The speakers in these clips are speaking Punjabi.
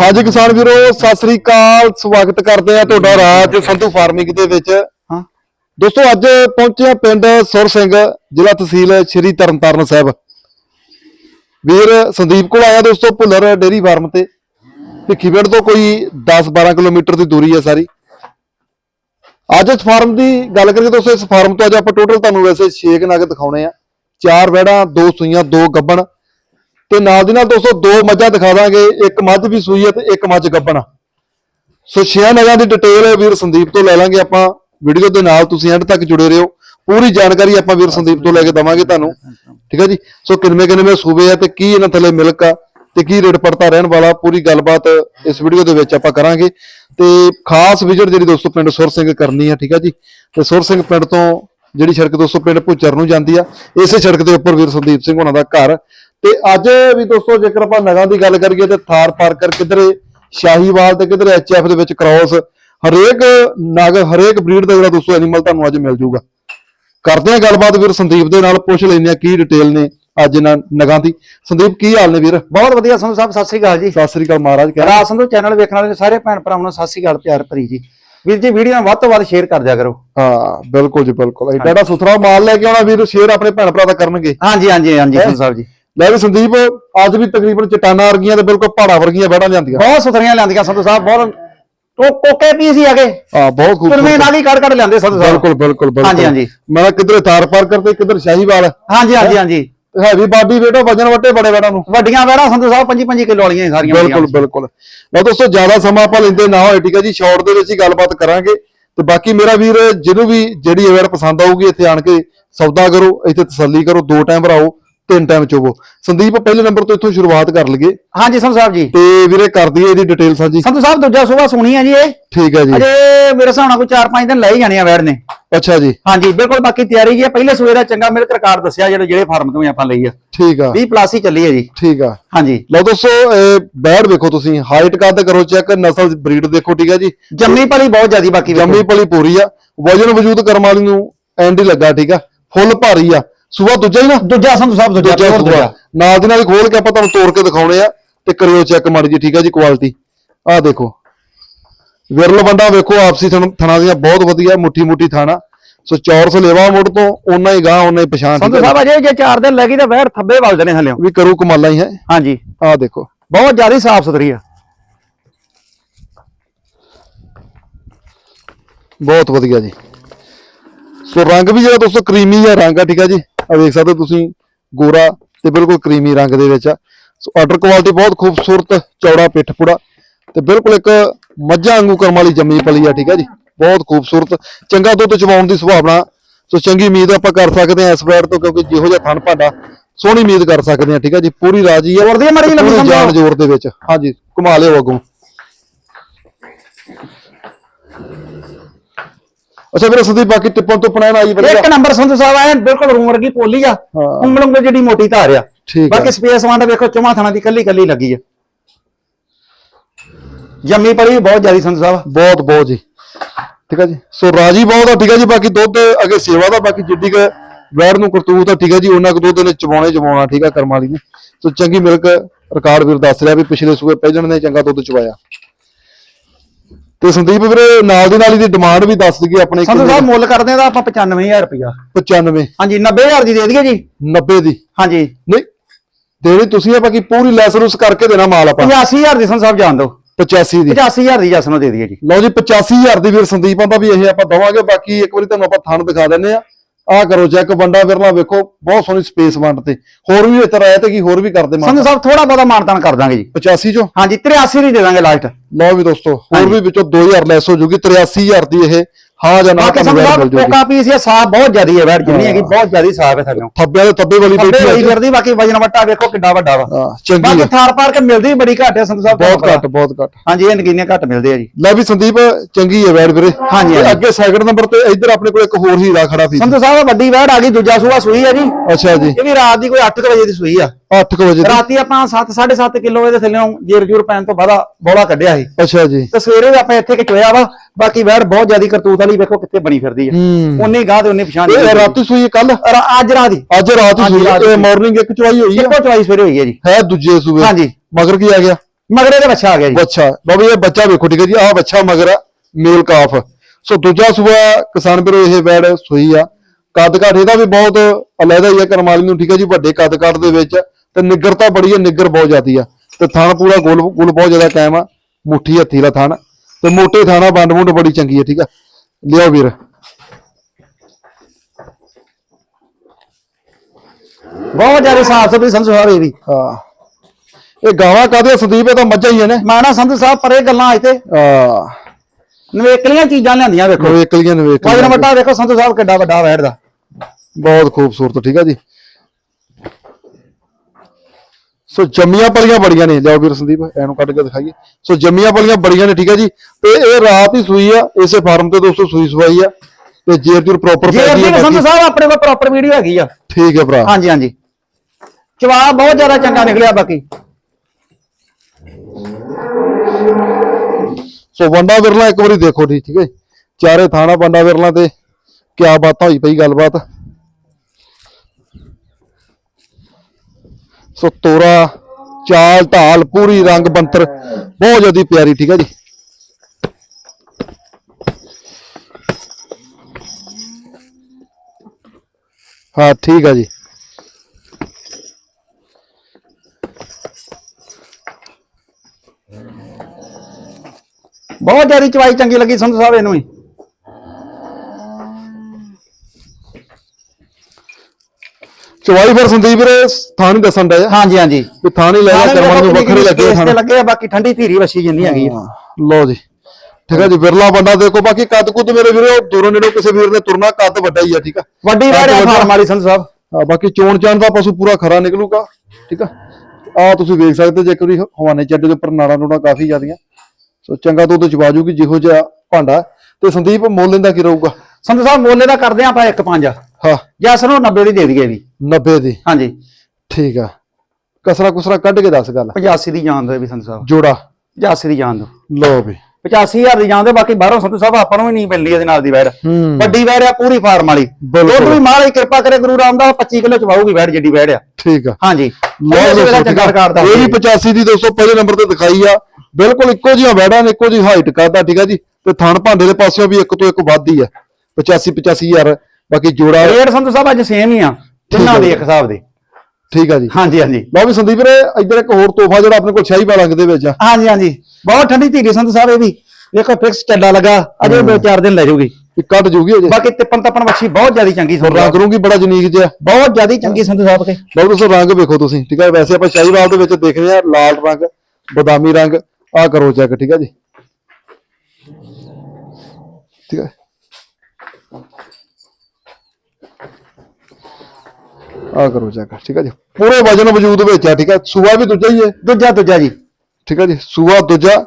ਹਾਂਜੀ ਕਿਸਾਨ ਵੀਰੋ ਸਤਿ ਸ੍ਰੀ ਅਕਾਲ। ਸਵਾਗਤ ਕਰਦੇ ਆ ਤੁਹਾਡਾ ਰਾਜ ਸੰਧੂ ਫਾਰਮਿੰਗ ਦੇ ਵਿੱਚ। ਹਾਂ। ਦੋਸਤੋ ਅੱਜ ਪਹੁੰਚੇ ਆ ਪਿੰਡ ਸੁਰ ਸਿੰਘ ਜ਼ਿਲ੍ਹਾ ਤਹਿਸੀਲ ਸ਼੍ਰੀ ਤਰਨਤਾਰਨ ਸਾਹਿਬ। ਵੀਰ ਸੰਦੀਪ ਕੋਲ ਆਇਆ ਦੋਸਤੋ ਭੁੱਲਰ ਡੇਰੀ ਫਾਰਮ ਤੇ। ਭਿੱਖੀਵਿੰਡ ਤੋਂ ਕੋਈ 10-12 ਕਿਲੋਮੀਟਰ ਦੀ ਦੂਰੀ ਹੈ ਸਾਰੀ। ਅੱਜ ਇਸ ਫਾਰਮ ਦੀ ਗੱਲ ਕਰੀਏ ਦੋਸਤੋ ਇਸ ਫਾਰਮ ਤੋਂ ਅੱਜ ਆਪਾਂ ਟੋਟਲ ਤੁਹਾਨੂੰ ਵੈਸੇ 6 ਨਗ ਦਿਖਾਉਣੇ ਆ। ਚਾਰ ਵੈੜਾਂ ਦੋ ਸੂਈਆਂ ਦੋ ਗੱਬਣ। ਤੇ ਨਾਲ ਦੀ ਨਾਲ ਦੋਸਤੋ, ਦੋ ਮੱਝਾਂ ਦਿਖਾ ਦਾਂਗੇ। ਇੱਕ ਮੱਝ ਵੀ ਸੂਈ ਹੈ ਤੇ ਇੱਕ ਮੱਝ ਗੱਬਣ ਸੋ ਛੇ ਨਗਾਂ ਦੀ ਡਿਟੇਲ ਵੀਰ ਸੰਦੀਪ ਤੋਂ ਲੈ ਲਾਂਗੇ ਆਪਾਂ। ਵੀਡੀਓ ਦੇ ਨਾਲ ਤੁਸੀਂ ਐਂਡ ਤੱਕ ਜੁੜੇ ਰਹੋ। ਪੂਰੀ ਜਾਣਕਾਰੀ ਆਪਾਂ ਵੀਰ ਸੰਦੀਪ ਤੋਂ ਲੈ ਕੇ ਦਵਾਂਗੇ ਤੁਹਾਨੂੰ। ਠੀਕ ਹੈ ਜੀ? ਸੋ ਕਿੰਨੇ ਕਿੰਨੇ ਸੂਬੇ ਆ ਤੇ ਕੀ ਇਹਨਾਂ ਥੱਲੇ ਮਿਲਕ ਆ ਤੇ ਕੀ ਰੇਟ ਪੜਤਾ ਰਹਿਣ ਵਾਲਾ, ਪੂਰੀ ਗੱਲਬਾਤ ਇਸ ਵੀਡੀਓ ਦੇ ਵਿੱਚ ਆਪਾਂ ਕਰਾਂਗੇ। ਤੇ ਖਾਸ ਵਿਜ਼ਿਟ ਜਿਹੜੀ ਦੋਸਤੋ ਪਿੰਡ ਸੁਰ ਸਿੰਘ ਕਰਨੀ ਆ, ਠੀਕ ਹੈ ਜੀ? ਤੇ ਸੁਰ ਸਿੰਘ ਪਿੰਡ ਤੋਂ ਜਿਹੜੀ ਸੜਕ ਦੋਸਤੋ ਪਿੰਡ ਭੁੱਚਰ ਨੂੰ ਜਾਂਦੀ ਆ, ਇਸੇ ਸੜਕ ਦੇ ਉੱਪਰ ਵੀਰ ਸੰਦੀਪ ਸਿੰਘ ਉਹਨਾਂ ਦਾ ਘਰ। ਤੇ ਅੱਜ ਵੀ ਦੋਸਤੋ ਜੇਕਰ ਆਪਾਂ ਨਗਾਂ ਦੀ ਗੱਲ ਕਰੀਏ ਤੇ ਥਾਰ ਪਾਰਕਰ ਕਿਧਰੇ ਸ਼ਾਹੀਵਾਲ ਤੇ ਕਿਧਰੇ ਐਚਐਫ ਦੇ ਵਿੱਚ ਕ੍ਰਾਸ ਹਰੇਕ ਨਗ ਹਰੇਕ ਬਰੀਡ ਦਾ ਜਿਹੜਾ ਦੋਸਤੋ ਐਨੀਮਲ ਤੁਹਾਨੂੰ ਅੱਜ ਮਿਲ ਜਾਊਗਾ ਕਰਦੇ ਆ ਗੱਲਬਾਤ ਵੀਰ ਸੰਦੀਪ ਦੇ ਨਾਲ ਪੁੱਛ ਲੈਂਦੇ ਆ ਕੀ ਡਿਟੇਲ ਨੇ ਅੱਜ ਇਹਨਾਂ ਨਗਾਂ ਦੀ। ਸੰਦੀਪ ਕੀ ਹਾਲ ਨੇ ਵੀਰ? ਬਹੁਤ ਵਧੀਆ ਸੰਧੂ ਸਾਹਿਬ ਸਤਿ ਸ੍ਰੀ ਅਕਾਲ ਜੀ। ਸਤਿ ਸ੍ਰੀ ਅਕਾਲ ਮਹਾਰਾਜ ਕਹਿ ਰਾਜ ਸੰਧੂ ਚੈਨਲ ਵੇਖਣ ਵਾਲੇ ਸਾਰੇ ਭੈਣ ਭਰਾਵਾਂ ਨੂੰ ਸਤਿ ਸ੍ਰੀ ਅਕਾਲ ਪਿਆਰ ਭਰੀ ਜੀ। ਵੀਰ ਜੀ ਵੀਡੀਓ ਵੱਧ ਤੋਂ ਵੱਧ ਸ਼ੇਅਰ ਕਰ ਦਿਆ ਕਰੋ। ਹਾਂ ਬਿਲਕੁਲ ਜੀ ਬਿਲਕੁਲ। ਐਡਾ ਸੁਥਰਾ ਮਾਲ ਲੈ ਕੇ ਆਉਣਾ ਵੀਰ ਸ਼ੇਅਰ ਆਪਣੇ ਭੈਣ ਭਰਾ ਦਾ ਕਰਨਗੇ। ਹਾਂਜੀ ਹਾਂਜੀ ਹਾਂਜੀ ਸੰਧੂ ਸਾਹਿਬ ਜੀ। ਲੈ ਵੀ ਸੰਦੀਪ ਅੱਜ ਵੀ ਤਕਰੀਬਨ ਚਟਾਨਾ ਵਰਗੀਆਂ ਤੇ ਬਿਲਕੁਲ ਪਹਾੜਾ ਵਰਗੀਆਂ ਬੈਠਾਂ ਜਾਂਦੀਆਂ ਬਹੁਤ ਸੁਥਰੀਆਂ ਲਿਆਂਦੀਆਂ ਸੰਧੂ ਸਾਹਿਬ ਬਹੁਤ ਟੋ ਕੋਕੇ ਪੀਸ ਹੀ ਆਗੇ ਹਾਂ ਬਹੁਤ ਤੁਰਵੇਂ ਖੂਬਸੂਰਤ ਨਾਲ ਹੀ ਕੱਢ ਕੱਢ ਲਿਆਂਦੇ ਸੰਧੂ ਸਾਹਿਬ। ਬਿਲਕੁਲ ਬਿਲਕੁਲ ਬਿਲਕੁਲ। ਹਾਂਜੀ, ਹਾਂਜੀ। ਮੈਂ ਕਿਧਰੇ ਥਾਰ ਪਾਰ ਕਰਦੇ ਕਿਧਰ ਸ਼ਾਹੀਵਾਲ ਹਾਂਜੀ ਹਾਂਜੀ ਹਾਂਜੀ। ਹੈਵੀ ਬਾਡੀ ਵੇਟੋ ਵਜਨ ਵੱਟੇ ਬੜੇ ਬੈਠਾਂ ਨੂੰ। ਵੱਡੀਆਂ ਵੇੜਾ ਸੰਧੂ ਸਾਹਿਬ 25 25 ਕਿਲੋ ਵਾਲੀਆਂ ਸਾਰੀਆਂ ਬਿਲਕੁਲ। ਬਿਲਕੁਲ। ਲਓ ਦੋਸਤੋ ਜ਼ਿਆਦਾ ਸਮਾਂ ਆਪਾਂ ਲੈਂਦੇ ਨਾ ਹੋਏ ਠੀਕ ਹੈ ਜੀ? ਸ਼ਾਰਟ ਦੇ ਵਿੱਚ ਹੀ ਗੱਲਬਾਤ ਕਰਾਂਗੇ। ਤੇ ਬਾਕੀ ਮੇਰਾ ਵੀਰ ਜਿਹਨੂੰ ਵੀ ਜਿਹੜੀ ਅਵੇਅਰ ਪਸੰਦ ਆਊਗੀ ਇੱਥੇ ਆਣ ਕੇ ਸੌਦਾ ਕਰੋ ਇੱਥੇ ਤਸੱਲੀ ਕਰੋ ਦੋ ਟਾਈਮ ਭਰਾਓ ਤਿੰਨ ਟਾਈਮ ਚੋਵੋ ਸੰਦੀਪ ਪਹਿਲੇ ਨੰਬਰ ਤੋਂ ਇੱਥੋਂ ਸ਼ੁਰੂਆਤ ਕਰ ਲਈਏ। ਹਾਂਜੀ ਸੰਧੂ ਸਾਹਿਬ ਜੀ। ਤੇ ਵੀਰੇ ਕਰ ਦਈਏ ਇਹਦੀ ਡਿਟੇਲ ਸਾਂਝੀ ਸੰਧੂ ਸਾਹਿਬ ਦੂਜਾ ਸੂਬਾ ਸੁਣੀ ਹੈ ਜੀ ਇਹ? ਠੀਕ ਹੈ ਜੀ। ਅਜੇ ਮੇਰੇ ਹਿਸਾਬ ਨਾਲ ਕੋਈ 4-5 ਦਿਨ ਲੈ ਹੀ ਜਾਣੇ ਆ ਵੈੜ ਨੇ। ਅੱਛਾ ਜੀ। ਹਾਂਜੀ ਬਿਲਕੁਲ ਬਾਕੀ ਤਿਆਰੀ ਜੀ ਹੈ। ਪਹਿਲੇ ਸੂਏ ਦਾ ਚੰਗਾ ਮਿਲਕ ਰਿਕਾਰਡ ਦੱਸਿਆ ਜਿਹੜੇ ਜਿਹੜੇ ਫਾਰਮ ਤੋਂ ਆਪਾਂ ਲਈ ਆ। ਠੀਕ ਆ। 20 ਪਲੱਸ ਹੀ ਚੱਲੀ ਹੈ ਜੀ। ਠੀਕ ਆ। ਹਾਂਜੀ। ਲਓ ਦੋਸਤੋ ਬੈਡ ਵੇਖੋ ਤੁਸੀਂ। ਹਾਈਟ ਕੱਦ ਕਰੋ ਚੈੱਕ ਨਸਲ ਬਰੀਡ ਦੇਖੋ ਠੀਕ ਹੈ ਜੀ। ਜੰਮੀ ਪਲੀ ਬਹੁਤ ਜ਼ਿਆਦੀ ਬਾਕੀ। ਜੰਮੀ ਪਲੀ ਪੂਰੀ ਆ। ਵਜਨ ਵਜੂਦ ਕਰਮ ਵਾਲੀ ਨੂੰ ਐਂਡ ਹੀ ਲੱਗਾ ਠੀਕ ਆ। ਫੁੱਲ ਭਾਰੀ ਆ। ਸੂਆ ਦੂਜਾ ਹੀ ਨਾ? ਦੂਜਾ ਸੰਧੂ ਸਾਹਿਬ ਦੂਜਾ ਦੂਜਾ ਪਿਓਰ ਸੂਆ। ਦੂਜਾ। ਨਾਲ ਦੀ ਨਾਲ ਹੀ ਖੋਲ ਕੇ ਆਪਾਂ ਤੁਹਾਨੂੰ ਤੋੜ ਕੇ ਦਿਖਾਉਣੇ ਆ ਤੇ ਕਰਿਓ ਚੈੱਕ ਮਾੜੀ ਜੀ ਠੀਕ ਆ ਜੀ ਕੁਆਲਿਟੀ ਆਹ ਦੇਖੋ। ਵਿਰਲ ਬੰਦਾ ਵੇਖੋ ਆਪਸੀ ਥਣ- ਥਣਾ ਦੀਆਂ ਬਹੁਤ ਵਧੀਆ ਮੁੱਠੀ ਮੁੱਠੀ ਥਾਣਾ। ਸੋ ਚੌਰਸ ਲੇਵਾ ਮੁੱਢ ਤੋਂ ਓਨਾ ਹੀ ਗਾਂ ਓਨਾ ਹੀ ਪਛਾਣ ਸੰਧੂ ਠੀਕ ਸਾਹਿਬ ਅਜੇ ਜੇ 4 ਦਿਨ ਲੱਗੀ ਤਾਂ ਵੈੜ ਥੱਬੇ ਵੱਲ ਜਣੇ ਹਲਿਓ ਵੀ ਕਰੂ ਕਮਾਲਾ ਹੀ ਹੈ। ਹਾਂਜੀ। ਆਹ ਦੇਖੋ। ਬਹੁਤ ਜ਼ਿਆਦੀ ਸਾਫ਼ ਸੁਥਰੀ ਆ। ਬਹੁਤ ਵਧੀਆ ਜੀ। ਸੋ ਰੰਗ ਵੀ ਜਿਹੜਾ ਦੋਸਤੋ ਕਰੀਮੀ ਜਿਹਾ ਰੰਗ ਆ ਠੀਕ ਆ ਜੀ। ਆ ਦੇਖ ਸਕਦੇ ਹੋ ਤੁਸੀਂ ਗੋਰਾ ਤੇ ਬਿਲਕੁਲ ਕਰੀਮੀ ਰੰਗ ਦੇ ਵਿੱਚ ਆ। ਸੋ ਆਰਡਰ ਕੁਆਲਿਟੀ ਬਹੁਤ ਖੂਬਸੂਰਤ ਚੌੜਾ ਪਿੱਠ ਪੁੜਾ ਤੇ ਬਿਲਕੁਲ ਇੱਕ ਮੱਝਾਂ ਵਾਂਗੂ ਕਰਮ ਵਾਲੀ ਜੰਮੀ ਪਲੀ ਆ ਠੀਕ ਆ ਜੀ? ਬਹੁਤ ਖੂਬਸੂਰਤ। ਚੰਗਾ ਦੁੱਧ ਚਵਾਉਣ ਦੀ ਸੁਭਾਵਨਾ ਸੋ ਚੰਗੀ ਉਮੀਦ ਆਪਾਂ ਕਰ ਸਕਦੇ ਹਾਂ ਇਸ ਬੈਡ ਤੋਂ ਕਿਉਂਕਿ ਜਿਹੋ ਜਿਹਾ ਥਣ ਭਾਂਡਾ ਸੋਹਣੀ ਉਮੀਦ ਕਰ ਸਕਦੇ ਹਾਂ ਠੀਕ ਆ ਜੀ? ਪੂਰੀ ਰਾਜੀ ਆ। ਆ ਮਾੜੀ ਲੰਮੀ। ਜਾਨ ਜ਼ੋਰ ਦੇ ਵਿੱਚ। ਹਾਂਜੀ ਘੁਮਾ ਲਿਓ ਅੱਗੋਂ। ਅੱਛਾ ਵੀਰੇ ਸੰਦੀਪ ਬਾਕੀ ਟਿੱਪਾਂ ਤੋਂ ਪਣਾਣ ਆਈ ਵਧੀਆ। ਇੱਕ ਨੰਬਰ ਸੰਧੂ ਸਾਹਿਬ ਆਏ ਬਿਲਕੁਲ ਰੂਮ ਵਰਗੀ ਪੋਲੀ ਆ। ਉਂਗਲ ਉਂਗਲ ਜਿਹੜੀ ਮੋਟੀ ਧਾਰ ਆ। ਠੀਕ ਆ। ਬਾਕੀ ਸਪੇਸ ਵੰਡ ਵੇਖੋ ਚੁਮਾ ਥਣਾ ਦੀ ਕੱਲੀ ਕੱਲੀ ਲੱਗੀ ਆ। ਜੰਮੀ ਪਲੀ ਬਹੁਤ ਜ਼ਿਆਦੀ ਸੰਧੂ ਸਾਹਿਬ। ਬਹੁਤ ਬਹੁਤ ਜੀ। ਠੀਕ ਆ ਜੀ। ਸੋ ਰਾਜੀ ਬਹੁਤ ਆ ਠੀਕ ਆ ਜੀ। ਬਾਕੀ ਦੁੱਧ ਅਗੇ ਸੇਵਾ ਦਾ ਬਾਕੀ ਜਿੱਡੀ ਕ ਵੈੜ ਨੂੰ ਕਰਤੂਤ ਆ ਠੀਕ ਆ ਜੀ। ਉਹਨਾਂ ਕੁ ਦੁੱਧ ਨੇ ਚਵਾਉਣੇ ਚਵਾਉਣਾ ਠੀਕ ਆ ਕਰਮ ਵਾਲੀ ਨੇ। ਸੋ ਚੰਗੀ ਮਿਲਕ ਰਿਕਾਰਡ ਵੀਰ ਦੱਸ ਰਿਹਾ ਵੀ ਪਿਛਲੇ ਸੂਏ ਪਹਿਜਣ ਨੇ ਚੰਗਾ ਦੁੱਧ ਚਵਾਇਆ ਤੇ ਸੰਦੀਪ ਵੀਰੇ ਨਾਲ ਦੀ ਨਾਲ ਇਹਦੀ ਡਿਮਾਂਡ ਵੀ ਦੱਸ ਦਈਏ ਆਪਣੇ ਸੰਧੂ ਸਾਹਿਬ ਮੁੱਲ ਕਰਦੇ ਆ ਤਾਂ ਆਪਾਂ 95000 ਰੁਪਇਆ। 95 ਹਾਂਜੀ 90000 ਦੀ ਦੇ ਦਈਏ ਜੀ। 90 ਦੀ। ਹਾਂਜੀ। ਨਹੀਂ ਦੇਣੀ ਤੁਸੀਂ ਆ ਬਾਕੀ ਪੂਰੀ ਲੈਸ ਰੂਸ ਕਰਕੇ ਦੇਣਾ ਮਾਲ ਆਪਾਂ? 85000 ਦੀ ਸੰਧੂ ਸਾਹਿਬ ਜਾਣ ਦਿਓ। 85 ਦੀ। 85000 ਦੀ ਜਸ ਨੂੰ ਦੇ ਦਈਏ ਜੀ। ਲਓ ਜੀ 85000 ਦੀ ਵੀਰ ਸੰਦੀਪਾਂ ਦਾ ਵੀ ਇਹ ਆਪਾਂ ਦਵਾਂਗੇ ਬਾਕੀ ਇੱਕ ਵਾਰੀ ਤੁਹਾਨੂੰ ਆਪਾਂ ਥਣ ਦਿਖਾ ਦਿੰਨੇ ਆ ਆਹ ਕਰੋ ਚੈੱਕ ਬੰਡਾ ਵਿਰਲਾ ਵੇਖੋ ਬਹੁਤ ਸੋਹਣੀ ਸਪੇਸ ਵੰਡ ਤੇ। ਹੋਰ ਵੀ ਇਤਰ ਆਇਆ ਤੇ ਕੀ ਹੋਰ ਵੀ ਕਰਦੇ ਮਾਨ। ਸੰਧੂ ਸਾਹਿਬ ਥੋੜਾ ਬਹੁਤਾ ਮਾਨਤਾਨ ਕਰ ਦਾਂਗੇ ਜੀ। 85 ਚੋਂ? ਹਾਂਜੀ 83 ਦੀ ਦੇ ਦਾਂਗੇ ਲਾਸਟ ਲਓ ਵੀ ਦੋਸਤੋ ਹੋਰ ਵੀ ਵਿੱਚੋਂ 2000 ਲੈਸ ਹੋ ਜੂਗੀ 83000 ਦੀ ਇਹ ਹਾਂ ਜਾਂ ਨਾ ਬਾਕੀ ਜੂਗੀ। ਕੋਕਾ ਪੀਸ ਇਹ ਸਾਫ਼ ਬਹੁਤ ਜ਼ਿਆਦੀ ਹੈ ਵੈੜ ਜਿੰਨੀ ਹੈਗੀ ਬਹੁਤ ਜ਼ਿਆਦੀ ਸਾਫ਼ ਹੈ ਥੱਲੋਂ ਥੱਬਿਆਂ ਦੇ ਥੱਬੇ ਵਾਲੀ ਬੈਠੀ ਅੱਜ ਫਿਰਦੀ ਬਾਕੀ ਵਜਨ ਵੱਟਾ ਵੇਖੋ ਕਿੱਡਾ ਵੱਡਾ ਵਾ। ਹਾਂ ਚੰਗੀ ਬਾਕੀ ਥਾਰ ਪਾਰ ਕੇ ਮਿਲਦੀ ਬੜੀ ਘੱਟ ਹੈ ਸੰਧੂ ਸਾਹਿਬ ਬਹੁਤ ਘੱਟ ਬਹੁਤ ਘੱਟ। ਹਾਂਜੀ ਇਹ ਨਗੀਨੇ ਘੱਟ ਮਿਲਦੇ ਆ ਜੀ। ਲੈ ਵੀ ਸੰਦੀਪ ਚੰਗੀ ਹੈ ਵੈਰ ਵੀਰੇ। ਹਾਂਜੀ। ਅੱਗੇ ਸੈਕਿੰਡ ਨੰਬਰ ਤੇ ਇੱਧਰ ਆਪਣੇ ਕੋਲ ਇੱਕ ਹੋਰ ਹੀਰਾ ਖੜਾ ਸੀ। ਸੰਧੂ ਸਾਹਿਬ ਵੱਡੀ ਵੈੜ ਆ ਗਈ ਦੂਜਾ ਸੂਆ ਸੂਈ ਆ ਜੀ। ਅੱਛਾ ਜੀ। ਇਹ ਵੀ ਰਾਤ ਦੀ ਕੋਈ 8 ਵਜੇ ਦੀ ਸੂਈ ਆ। 8 ਵਜੇ ਦੀ ਰਾਤੀ ਆਪਾਂ 7 7.5 ਕਿਲੋ ਇਹਦੇ ਥੱਲੇ ਜੇਰ ਜੂਰ ਪੈਣ ਤੋਂ ਬਾਅਦ ਬੋਲਾ ਕੱਢਿਆ ਸੀ। ਅੱਛਾ ਜੀ। ਤੇ ਸਵੇਰੇ ਵੀ ਆਪਾਂ ਇੱਥੇ ਕਿ ਚੋਇਆ ਵਾ ਬਾਕੀ ਵੈੜ ਬਹੁਤ ਜ਼ਿਆਦੀ ਕਰਤੂਤ ਵਾਲੀ ਵੇਖੋ ਕਿੱਥੇ ਬਣੀ ਫਿਰਦੀ ਹੂੰ। ਉਨੀ ਗਾਹ ਤੇ ਉਨੀ ਪਛਾਣ ਇਹ ਰਾਤੀ ਸੂਈ ਕੱਲ ਰਾ- ਅੱਜ ਰਾਤ ਦੀ ਅੱਜ ਰਾਤ ਹੀ ਸੂਈ ਰਾਤ ਇਹ। ਮਾਰਨਿੰਗ ਇੱਕ ਚਵਾਈ ਹੋਈ ਆ। ਇੱਕੋ ਚਵਾਈ ਸਵੇਰੇ ਹੋਈ ਹੈ ਜੀ। ਹੈ ਦੂਜੇ ਸੂਬੇ ਹਾਂਜੀ। ਮਗਰ ਕੀ ਆ ਗਿਆ? ਮਗਰੇ ਦੇ ਬੱਚਾ ਆ ਗਿਆ ਜੀ। ਬੱਚਾ। ਬਾਬੀ ਇਹ ਬੱਚਾ ਵੇਖੋ ਠੀਕ ਹੈ ਜੀ। ਆਹ ਬੱਚਾ ਮਗਰ ਆ, ਮੇਲ ਕਾਫ। ਸੋ ਦੂਜਾ ਸੂਆ ਕਿਸਾਨ ਵੀਰੋ ਇਹ ਬੈੜ ਸੂਈ ਆ। ਕੱਦ ਕਾਠ ਇਹਦਾ ਵੀ ਬਹੁਤ ਅਲੱਗਾ ਹੀ ਆ ਕਰਮਾਲੀ ਨੂੰ ਠੀਕ ਹੈ ਜੀ। ਵੱਡੇ ਕੱਦ ਕਾਠ ਦੇ ਵਿੱਚ। ਤੇ ਨਿੱਗਰਤਾ ਬੜੀ ਹੈ ਨਿੱਗਰ ਬਹੁਤ ਜ਼ਿਆਦੀ ਆ। ਤੇ ਥਣ ਪੂਰਾ ਗੁੱਲ ਗੁੱਲ ਬਹੁਤ ਜ਼ਿਆਦਾ ਕਾਇਮ ਆ ਮੁੱਠੀ ਹੱਥੀ ਦਾ ਥਣ। ਤੇ ਮੋਟੇ ਥਾਣਾ ਬੰਡ ਮੁੰਡ ਬੜੀ ਚੰਗੀ ਹੈ ਠੀਕ ਆ। ਲਿਓ ਵੀਰ। ਬਹੁਤ ਜ਼ਿਆਦਾ ਸਾਫ਼ ਸੁਥਰੀ ਸੰਧੂ ਸਾਹਿਬ ਇਹ ਵੀ। ਹਾਂ। ਇਹ ਗਾਵਾਂ ਕਾਦੇ ਸੰਦੀਪ ਇਹ ਤਾਂ ਮੱਝਾਂ ਹੀ ਨੇ। ਮੈਂ ਨਾ ਸੰਧੂ ਸਾਹਿਬ ਪਰੇ ਗੱਲਾਂ ਅੱਜ ਤੇ ਆ ਨਵੇਕਲੀਆਂ ਚੀਜ਼ਾਂ ਲਿਆਂਦੀਆਂ ਵੇਖੋ। ਨਵੇਕਲੀਆਂ ਵਜਨ ਨਵੇਕਲੀਆਂ ਵੱਟਾ ਵੇਖੋ ਸੰਧੂ ਸਾਹਿਬ ਕਿੱਡਾ ਵੱਡਾ ਵੈੜ ਦਾ। ਬਹੁਤ ਖੂਬਸੂਰਤ ਠੀਕ ਆ ਜੀ। ਸੋ ਜੰਮੀਆਂ ਪਲੀਆਂ ਬੜੀਆਂ ਨੇ। ਲਿਆਓ ਵੀਰ ਸੰਦੀਪ ਇਹਨੂੰ ਕੱਢ ਕੇ ਦਿਖਾਈਏ। ਸੋ ਜੰਮੀਆਂ ਪਲੀਆਂ ਬੜੀਆਂ ਨੇ ਠੀਕ ਆ ਜੀ? ਤੇ ਇਹ ਰਾਤ ਹੀ ਸੂਈ ਆ ਇਸੇ ਫਾਰਮ ਤੇ ਦੋਸਤੋ ਸੂਈ ਸਵਾਈ ਆ। ਤੇ ਜੇਰ ਜੁਰ ਪ੍ਰੋਪਰ ਪੈਦੀ ਜੀ ਆ ਸੰਧੂ ਸਾਹਿਬ ਆਪਣੇ ਕੋਲ ਪ੍ਰੋਪਰ ਵੀਡੀਓ ਹੈਗੀ ਆ। ਠੀਕ ਹੈ ਭਰਾ। ਹਾਂਜੀ ਹਾਂਜੀ। ਜਵਾਬ ਬਹੁਤ ਜ਼ਿਆਦਾ ਚੰਗਾ ਨਿਕਲਿਆ ਬਾਕੀ। ਸੋ ਵੰਡਾ ਵਿਰਲਾ ਇੱਕ ਵਾਰੀ ਦੇਖੋ ਠੀਕ ਠੀਕ ਹੈ ਚਾਰੇ ਥਾਣਾ ਵੰਡਾ ਵਿਰਲਾ ਤੇ ਕਿਆ ਬਾਤਾਂ ਹੋਈ ਪਈ ਗੱਲਬਾਤ। ਸੋ ਤੋਰਾ, ਚਾਲ, ਢਾਲ, ਪੂਰੀ ਰੰਗ ਬੰਤਰ, ਬਹੁਤ ਜਿਆਦੀ ਪਿਆਰੀ, ਠੀਕ ਹੈ ਜੀ। ਹਾਂ, ਠੀਕ ਹੈ ਜੀ। ਬਹੁਤ ਜ਼ਿਆਦਾ ਚਵਾਈ ਚੰਗੀ ਲੱਗੀ ਸੰਧੂ ਸਾਹਿਬ, ਇਹਨੂੰ ਹੀ ਚਵਾਈ ਫਿਰ ਸੰਦੀਪ ਵੀਰੇ ਥਾਣੀ ਦੱਸਣ ਡਿਆ ਹਾਂਜੀ ਹਾਂਜੀ। ਕਿ ਥਾਣੀ ਲੈ ਜਾ ਕਰਮਾਂ ਨੂੰ ਵੱਖਰੇ ਲੱਗੇ ਤੇ ਥਾਣੇ ਲੱਗੇ ਆ, ਬਾਕੀ ਠੰਡੀ ਧੀਰੀ ਵਸੀ ਜਿੰਨੀ ਹੈਗੀ ਆ। ਲਓ ਜੀ। ਠੀਕ ਹੈ ਜੀ ਬਿਰਲਾ ਬੰਦਾ ਦੇਖੋ ਬਾਕੀ ਕੱਦ ਕੁੱਦ ਮੇਰੇ ਵੀਰੋ ਦੂਰੋਂ ਨੇੜੋਂ ਕਿਸੇ ਵੀਰ ਨੇ ਤੁਰਨਾ ਕੱਦ ਵੱਡਾ ਹੀ ਆ ਠੀਕ ਆ। ਵੱਡੀ ਵੈੜ ਆ ਫਾਰਮ ਵਾਲੀ ਸੰਧੂ ਸਾਹਿਬ। ਬਾਕੀ ਚੋਣ ਚਾਣ ਦਾ ਪਸ਼ੂ ਪੂਰਾ ਖਰਾ ਨਿਕਲੂਗਾ ਠੀਕ ਆ। ਆ ਤੁਸੀਂ ਵੇਖ ਸਕਦੇ ਜੇ ਕੋਈ ਹਵਾਨੇ ਚੱਡੇ ਦੇ ਉੱਪਰ ਨਾੜਾ ਨੂੜਾ ਕਾਫੀ ਜ਼ਿਆਦੀਆਂ। ਸੋ ਚੰਗਾ ਦੁੱਧ ਚਵਾ ਜੂਗੀ ਜਿਹੋ ਜਿਹਾ ਭਾਂਡਾ। ਤੇ ਸੰਦੀਪ ਮੁੱਲ ਇਹਦਾ ਕੀ ਰਹੂਗਾ? ਸੰਧੂ ਸਾਹਿਬ ਮੋਲੇ ਦਾ ਕਰਦੇ ਆਪਾਂ 1.5 ਹਾਂ। ਜੈਸ ਨੂੰ 90 ਦੀ ਦੇ ਦਈਏ ਵੀ। 90 ਦੀ। ਹਾਂਜੀ। ਠੀਕ ਆ। ਕਸਰਾ ਕੁਸਰਾ ਕੱਢ ਕੇ ਦੱਸ ਗੱਲ। 85 ਦੀ ਜਾਨ ਦੋ ਵੀ ਸੰਧੂ ਸਾਹਿਬ। ਜੋੜਾ। 85 ਦੀ ਜਾਨ ਦੋ ਲਓ ਵੀ। 85000 ਦੀ ਜਾਨ ਦੇ ਬਾਕੀ ਬਾਹਰੋਂ ਸੰਧੂ ਸਾਹਿਬ ਆਪਾਂ ਨੂੰ ਵੀ ਨਹੀਂ ਮਿਲਣੀ ਇਹਦੇ ਨਾਲ ਦੀ ਹੂੰ। ਵੱਡੀ ਵੈੜ ਆ ਪੂਰੀ ਫਾਰਮ ਵਾਲੀ। ਦੁੱਧ ਵੀ ਮਹਾਰਾਜ ਕਿਰਪਾ ਕਰੇ ਗੁਰੂ ਰਾਮਦਾਸ 25 ਕਿਲੋ ਚਵਾਊਗੀ ਵੈੜ ਜਿੱਡੀ ਵੈੜ ਆ। ਠੀਕ ਆ। ਹਾਂਜੀ। ਚੰਗਾ ਰਿਕਾਰਡ ਦਾ ਇਹ ਵੀ 85 ਦੀ 200 ਪਹਿਲੇ ਨੰਬਰ ਤੇ ਦਿਖਾਈ ਆ। ਬਿਲਕੁਲ ਇੱਕੋ ਜਿਹਾ ਵੈੜਾਂ ਨੇ ਇੱਕੋ ਜਿਹੀ ਹਾਈਟ ਕਰਦਾ ਠੀਕ ਆ ਜੀ। ਤੇ ਥਣ ਭਾਂਡੇ ਦੇ ਪਾਸਿਓਂ ਵੀ ਇੱਕ ਤੋਂ ਇੱਕ ਵੱਧ ਹੀ ਆ। 85 85000 ਬਾਕੀ ਜੋੜਾ ਰੇਟ ਸੰਧੂ ਸਾਹਿਬ ਅੱਜ ਸੇਮ ਹੀ ਆ ਤਿੰਨਾਂ ਦੇ ਇੱਕ ਹਿਸਾਬ ਦੇ। ਠੀਕ ਆ ਜੀ। ਹਾਂਜੀ ਹਾਂਜੀ। ਲਓ ਵੀ ਸੰਦੀਪ ਵੀਰੇ ਇੱਧਰ ਇੱਕ ਹੋਰ ਤੋਹਫਾ ਜਿਹੜਾ ਆਪਣੇ ਕੋਲ ਸ਼ਾਹੀ ਰੰਗ ਦੇ ਵਿੱਚ ਆ। ਹਾਂਜੀ ਹਾਂਜੀ। ਬਹੁਤ ਠੰਡੀ ਧੀਰੀ ਸੰਧੂ ਸਾਹਿਬ ਇਹ ਵੀ। ਵੇਖੋ ਫਿਕਸ ਚੱਡਾ ਲੱਗਾ। ਅਜੇ ਦੋ ਚਾਰ ਦਿਨ ਲੈ ਜਾਊਗੀ ਕੱਢ ਜੂਗੀ ਅਜੇ। ਬਾਕੀ ਤਿੱਪਣ ਤੱਪਣ ਵੱਛੀ ਬਹੁਤ ਜ਼ਿਆਦਾ ਚੰਗੀ ਸੰਧੂ ਰੰਗ ਰੂੰਗੀ ਬੜਾ ਯੂਨੀਕ ਜਿਹਾ। ਬਹੁਤ ਜ਼ਿਆਦਾ ਚੰਗੀ ਸੰਧੂ ਸਾਹਿਬ ਕੇ। ਲਓ ਦੋਸਤੋ ਰੰਗ ਵੇਖੋ ਤੁਸੀਂ। ਠੀਕ ਆ ਵੈਸੇ ਆਪਾਂ ਸ਼ਾਹੀਵਾਲ ਦੇ ਵਿੱਚ ਦੇਖ ਰਹੇ ਆ ਲਾਲ ਰੰਗ ਬਦਾਮੀ ਰੰਗ। ਆ ਕਰੋ ਚੈੱਕ ਠੀਕ ਆ ਜੀ। ਠੀਕ ਆ? ਆ ਕਰੋ ਚੈੱਕ ਠੀਕ ਆ ਜੀ? ਪੂਰੇ ਵਜਨ ਵਜੂਦ ਵਿੱਚ ਆ ਠੀਕ ਆ? ਸੂਆ ਵੀ ਦੂਜਾ ਹੀ ਹੈ? ਦੂਜਾ ਦੂਜਾ ਜੀ। ਠੀਕ ਆ ਜੀ? ਸੂਆ ਦੂਜਾ।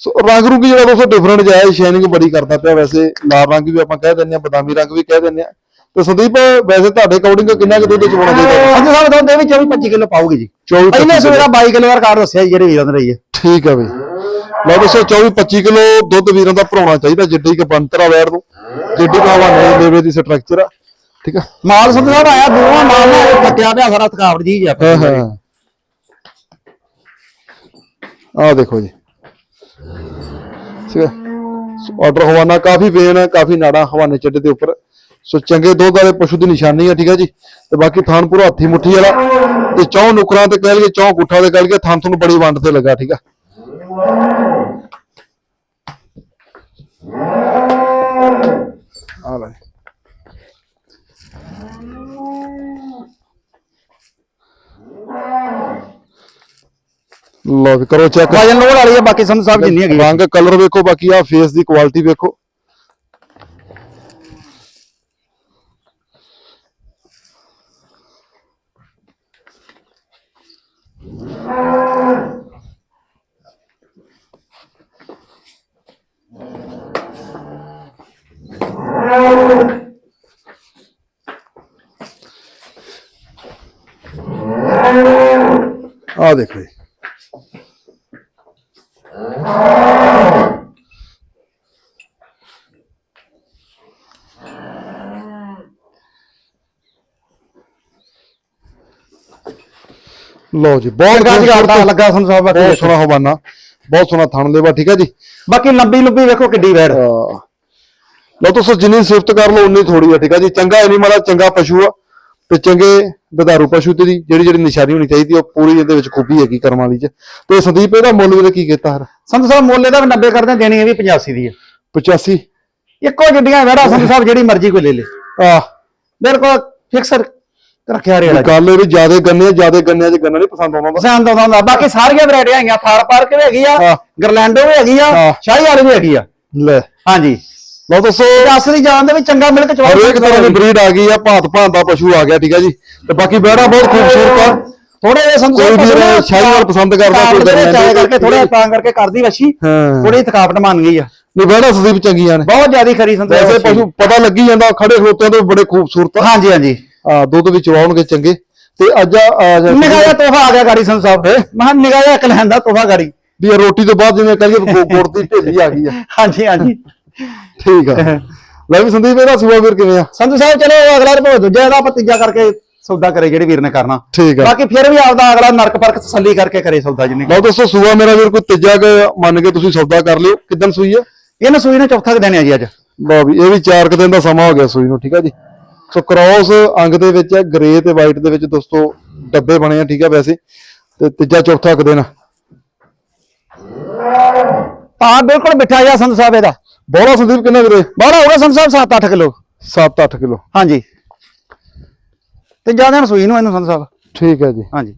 ਸੋ ਰੰਗ ਰੂੰਗੀ ਜਿਹੜਾ ਦੋਸਤੋ ਡਿਫਰੈਂਟ ਹੈ ਸ਼ਾਈਨਿੰਗ ਬੜੀ ਕਰਦਾ ਪਿਆ ਵੈਸੇ। ਲਾਲ ਰੰਗ ਵੀ ਆਪਾਂ ਕਹਿ ਦਿੰਦੇ ਆ ਬਦਾਮੀ ਰੰਗ ਵੀ ਕਹਿ ਦਿੰਦੇ ਆ। ਤੇ ਸੰਦੀਪ ਵੈਸੇ ਤੁਹਾਡੇ ਅਕੋਰਡਿੰਗ ਕਿੰਨਾ ਕੁ ਦੁੱਧ ਚਵਾਉਣਾ ਚਾਹੀਦਾ? ਸੰਧੂ ਸਾਹਿਬ ਦੁੱਧ ਇਹ ਵੀ 24 25 ਕਿਲੋ ਪਾਉਗੀ ਜੀ। 24 ਪਹਿਲੇ ਸਵੇਰਾ 22 ਕਿਲੋ ਦਾ ਰਿਕਾਰਡ ਦੱਸਿਆ ਜਿਹੜੇ ਵੀਰਾਂ ਦਾ ਰਹੀ ਹੈ। ਠੀਕ ਹੈ ਬਈ। ਲਓ ਦੋਸਤੋ 24 25 ਕਿਲੋ ਦੁੱਧ ਵੀਰਾਂ ਦਾ ਭਰਾਉਣਾ ਚਾਹੀਦਾ ਜਿੱਡੀ ਕਿ ਬੰਤਰਾ ਵੈੜ ਨੂੰ ਜਿੱਡੀ ਕਿ ਹਵਾ ਨਹੀਂ ਲੇਵੇ ਦੀ ਸਟਰਕਚਰ ਆ। ਠੀਕ ਆ? ਮਾਲ ਸੰਧੂ ਸਾਹਿਬ ਆਇਆ ਦੋਵਾਂ ਮਾਲ ਨਾਲ ਥੱਕਿਆ ਪਿਆ ਸਾਰਾ ਥਕਾਵਟ ਜੀ ਹਾਂ ਹਾਂ। ਆ ਦੇਖੋ ਜੀ। ਠੀਕ ਹੈ ਆਰਡਰ ਹਵਾਨਾ ਕਾਫੀ ਵੇਨ ਹੈ ਕਾਫੀ ਨਾੜਾ ਹਵਾਨੇ ਚੱਡੇ ਦੇ ਉੱਪਰ। ਸੋ ਚੰਗੇ ਦੁੱਧ ਵਾਲੇ ਪਸ਼ੂ ਦੀ ਨਿਸ਼ਾਨੀ ਹੈ ਠੀਕ ਹੈ ਜੀ। ਤੇ ਬਾਕੀ ਥਾਨ ਪੂਰਾ ਹੱਥੀ ਮੁੱਠੀ ਵਾਲਾ। ਤੇ ਚੌ ਨੁਕਰਾਂ ਤੇ ਕਹਿ ਲਈਏ ਚੌ ਗੁੱਠਾ ਤੇ ਕਹਿ ਲਈਏ ਥਾਨ ਤੁਹਾਨੂੰ ਬੜੀ ਵੰਡ ਤੇ ਲੱਗਾ ਠੀਕ ਆ। ਆ ਲੈ। ਲਓ ਵੀ ਕਰੋ ਚੈੱਕ ਵਜਨ ਲੋਡ ਵਾਲੀ ਹੈ ਬਾਕੀ ਸੰਧੂ ਸਾਹਿਬ ਜਿੰਨੀ ਹੈਗੀ ਰੰਗ ਕਲਰ ਵੇਖੋ ਬਾਕੀ ਆ ਫੇਸ ਦੀ ਕੁਆਲਿਟੀ ਵੇਖੋ। ਆ ਦੇਖੋ ਜੀ। ਲਓ ਜੀ ਬਹੁਤ ਚੰਗਾ ਜੀ ਖੂਬਸੂਰਤ, ਲੱਗਾ ਸੰਧੂ ਸਾਹਿਬ ਬਹੁਤ ਬਾਕੀ ਸੋਹਣਾ ਹਵਾਨਾ ਬਹੁਤ ਸੋਹਣਾ ਥਣ ਦੇਵਾ ਠੀਕ ਹੈ ਜੀ? ਬਾਕੀ ਲੰਬੀ ਲੰਬੀ ਵੇਖੋ ਕਿੱਡੀ ਵੈੜ। ਅਹ ਲਓ ਤੁਸੀਂ ਜਿੰਨੀ ਸਿਫਤ ਕਰ ਲਓ ਉਨੀ ਥੋੜੀ ਆ ਠੀਕ ਆ ਜੀ? ਚੰਗਾ ਐਨੀਮਲ ਆ ਚੰਗਾ ਪਸ਼ੂ ਆ। ਤੇ ਚੰਗੇ ਦੁਧਾਰੂ ਪਸ਼ੂ ਤੇ ਦੀ ਜਿਹੜੀ ਜਿਹੜੀ ਨਿਸ਼ਾਨੀ ਹੋਣੀ ਚਾਹੀਦੀ ਉਹ ਪੂਰੀ ਇਹਦੇ ਵਿੱਚ ਖੂਬੀ ਹੈਗੀ ਕਰਮ ਵਾਲੀ ਚ। ਤੇ ਸੰਦੀਪ ਇਹਦਾ ਮੁੱਲ ਵੀ ਕੀ ਕੀਤਾ ਹਰ? ਸੰਧੂ ਸਾਹਿਬ ਮੁੱਲ ਇਹਦਾ ਵੀ 90 ਕਰਦੇ ਦੇਣੀ ਇਹ ਵੀ 85 ਦੀ ਹੈ 85 ਇੱਕੋ ਜਿੱਡੀਆਂ ਵੈੜਾ ਸੰਧੂ ਸਾਹਿਬ ਜਿਹੜੀ ਮਰਜ਼ੀ ਕੋਈ ਲੈ ਲੇ। ਆ ਬਿਲਕੁਲ ਫਿਕਸਰ ਰੱਖਿਆ ਜੀ ਗੱਲ ਇਹ ਵੀ ਜਿਆਦੇ ਗੰਨੇ ਜਿਆਦੇ ਗੰਨਿਆਂ ਚ ਗੰਨਾ ਨਹੀਂ ਪਸੰਦ ਆਉਂਦਾ ਪਸੰਦ ਆਉਂਦਾ ਬਾਕੀ ਸਾਰੀਆਂ ਵੈਰਾਈਟੀਆਂ ਹੈਗੀਆਂ ਥਾਰ ਪਾਰਕ ਵੀ ਹੈਗੀ ਆ ਹਾਂ। ਗਰਲੈਂਡੋ ਵੀ ਹੈਗੀ ਆ ਹਾਂ। ਸ਼ਾਹੀ ਵਾਲੀ ਵੀ ਹੈਗੀ ਆ। ਲੈ। ਹਾਂਜੀ। ਲਓ ਦੱਸੋ ਦੀ ਜਾਨ ਦੇ ਵਿੱਚ ਚੰਗਾ ਮਿਲਕ ਚਵਾ ਹਰੇਕ ਤਰ੍ਹਾਂ ਦੀ ਬਰੀਡ ਆ ਗਈ ਆ ਭਾਂਤ ਭਾਂਤ ਦਾ ਪਸ਼ੂ ਆ ਗਿਆ ਠੀਕ ਆ ਜੀ। ਤੇ ਬਾਕੀ ਬਹਿੜਾ ਬਹੁਤ ਖੂਬਸੂਰਤ ਆ। ਥੋੜੇ ਜਿਹੇ ਸੰਦੂਕ ਕੋਈ ਵੀ ਸ਼ਾਹੀਵਾਲ ਪਸੰਦ ਕਰਦਾ, ਕੋਈ ਥਕਾਵਟ ਦੇ ਵਿੱਚ ਆਇਆ ਗਰਲੈਂਡੋ ਕਰਕੇ ਥੋੜਾ ਤਾਂ ਕਰਕੇ ਕਰਦੀ ਵਸ਼ੀ। ਥੋੜੀ ਥਕਾਵਟ ਮੰਨ ਗਈ ਆ। ਨਹੀਂ ਬਹਿੜਾ ਸੰਦੀਪ ਚੰਗੀਆਂ ਨੇ। ਬਹੁਤ ਜ਼ਿਆਦੀ ਖਰੀ ਸੰਦੂਕ ਵੈਸੇ ਪਸ਼ੂ ਪਤਾ ਲੱਗੀ ਜਾਂਦਾ ਖੜੇ ਖਲੋਤਿਆਂ ਤੋਂ ਬੜੇ ਖੂਬਸੂਰਤ ਆ। ਹਾਂਜੀ ਹਾਂਜੀ। ਆ ਦੁੱਧ ਵੀ ਚਵਾਉਣਗੇ ਚੰਗੇ। ਤੇ ਅੱਜ ਆ- ਆ ਜਾ- ਨਿਗਾਹ ਜਿਹਾ ਤੋਹਫਾ ਆ ਗਿਆ ਗਾੜੀ ਸੰਧੂ ਸਾਹਿਬ। ਮੈਂ ਕਿਹਾ ਨਿਗਾਹ ਜਿਹਾ ਇੱਕ ਲੈਂਦਾ ਤੋਹਫਾ ਗਾੜੀ। ਵੀ ਰੋਟੀ ਤੋਂ ਬਾਅਦ ਜਿਵੇਂ ਕਹੀਏ ਗੋ- ਗੁੜ ਦੀ ਢੇਲੀ ਆ ਗਈ ਆ। ਹਾਂਜੀ ਹਾਂਜੀ। ਠੀਕ ਆ। ਲੈ ਵੀ ਸੰਦੀਪ ਇਹਦਾ ਸੁਭਾ ਵੀਰ ਕਿਵੇਂ ਆ? ਸੰਧੂ ਸਾਹਿਬ ਚਲੋ ਅਗਲਾ ਰਿਪੋਰਟ ਦੂਜਾ ਇਹਦਾ ਆਪਾਂ ਤੀਜਾ ਕਰਕੇ ਸੌਦਾ ਕਰੇ ਜਿਹੜੇ ਵੀਰ ਨੇ ਕਰਨਾ। ਠੀਕ ਆ। ਬਾਕੀ ਫਿਰ ਵੀ ਆਪਦਾ ਅਗਲਾ ਨਰਕ ਪਰਕ ਤਸੱਲੀ ਕਰਕੇ ਕਰੇ ਸੌਦਾ ਜਿੰਨੇ ਲਓ ਦੋਸਤੋ ਸੁਬਾ ਮੇਰਾ ਵੀਰ ਕੋਈ ਤੀਜਾ ਕੁ ਮੰਨ ਕੇ ਤੁਸੀਂ ਸੌਦਾ ਕਰ ਲਿਓ। ਕਿਦਨ ਸੂਈ ਆ? ਇਹਨੂੰ ਸੂਈ ਨੇ ਚੌਥਾ ਦੇਣੇ ਆ ਜੀ ਅੱਜ। ਲਓ ਵੀ ਇਹ ਵੀ 4 ਕੁ ਦਿਨ ਦਾ ਸਮਾਂ ਹੋ ਗਿਆ ਸੂਈ ਨੂੰ ਠੀਕ ਆ ਜੀ। ਸੋ ਕ੍ਰੋਸ ਅੰਗ ਦੇ ਵਿੱਚ ਗ੍ਰੇ ਤੇ ਵਾਈਟ ਦੇ ਵਿੱਚ ਦੋਸਤੋ ਡੱਬੇ ਬਣੇ ਆ ਠੀਕ ਆ ਵੈਸੇ। ਤੇ ਤੀਜਾ ਚੌਥਾ ਕੁ ਦਿਨ ਤਾਂ ਬਿਲਕੁਲ ਮਿੱਠਾ ਜਿਹਾ ਸੰਧੂ ਸਾਹਿਬ ਇਹਦਾ। ਬੋਲਾ ਸੰਦੀਪ ਕਿੰਨਾ ਵੀਰੇ ਬੜਾ ਹੋਗਾ ਸੰਧੂ ਸਾਹਿਬ 7-8 ਕਿਲੋ। 7-8 ਕਿਲੋ। ਹਾਂਜੀ। ਤੇ ਜ਼ਿਆਦਾ ਸੂਈ ਨੂੰ ਇਹਨੂੰ ਸੰਧੂ ਸਾਹਿਬ। ਠੀਕ ਹੈ ਜੀ। ਹਾਂਜੀ।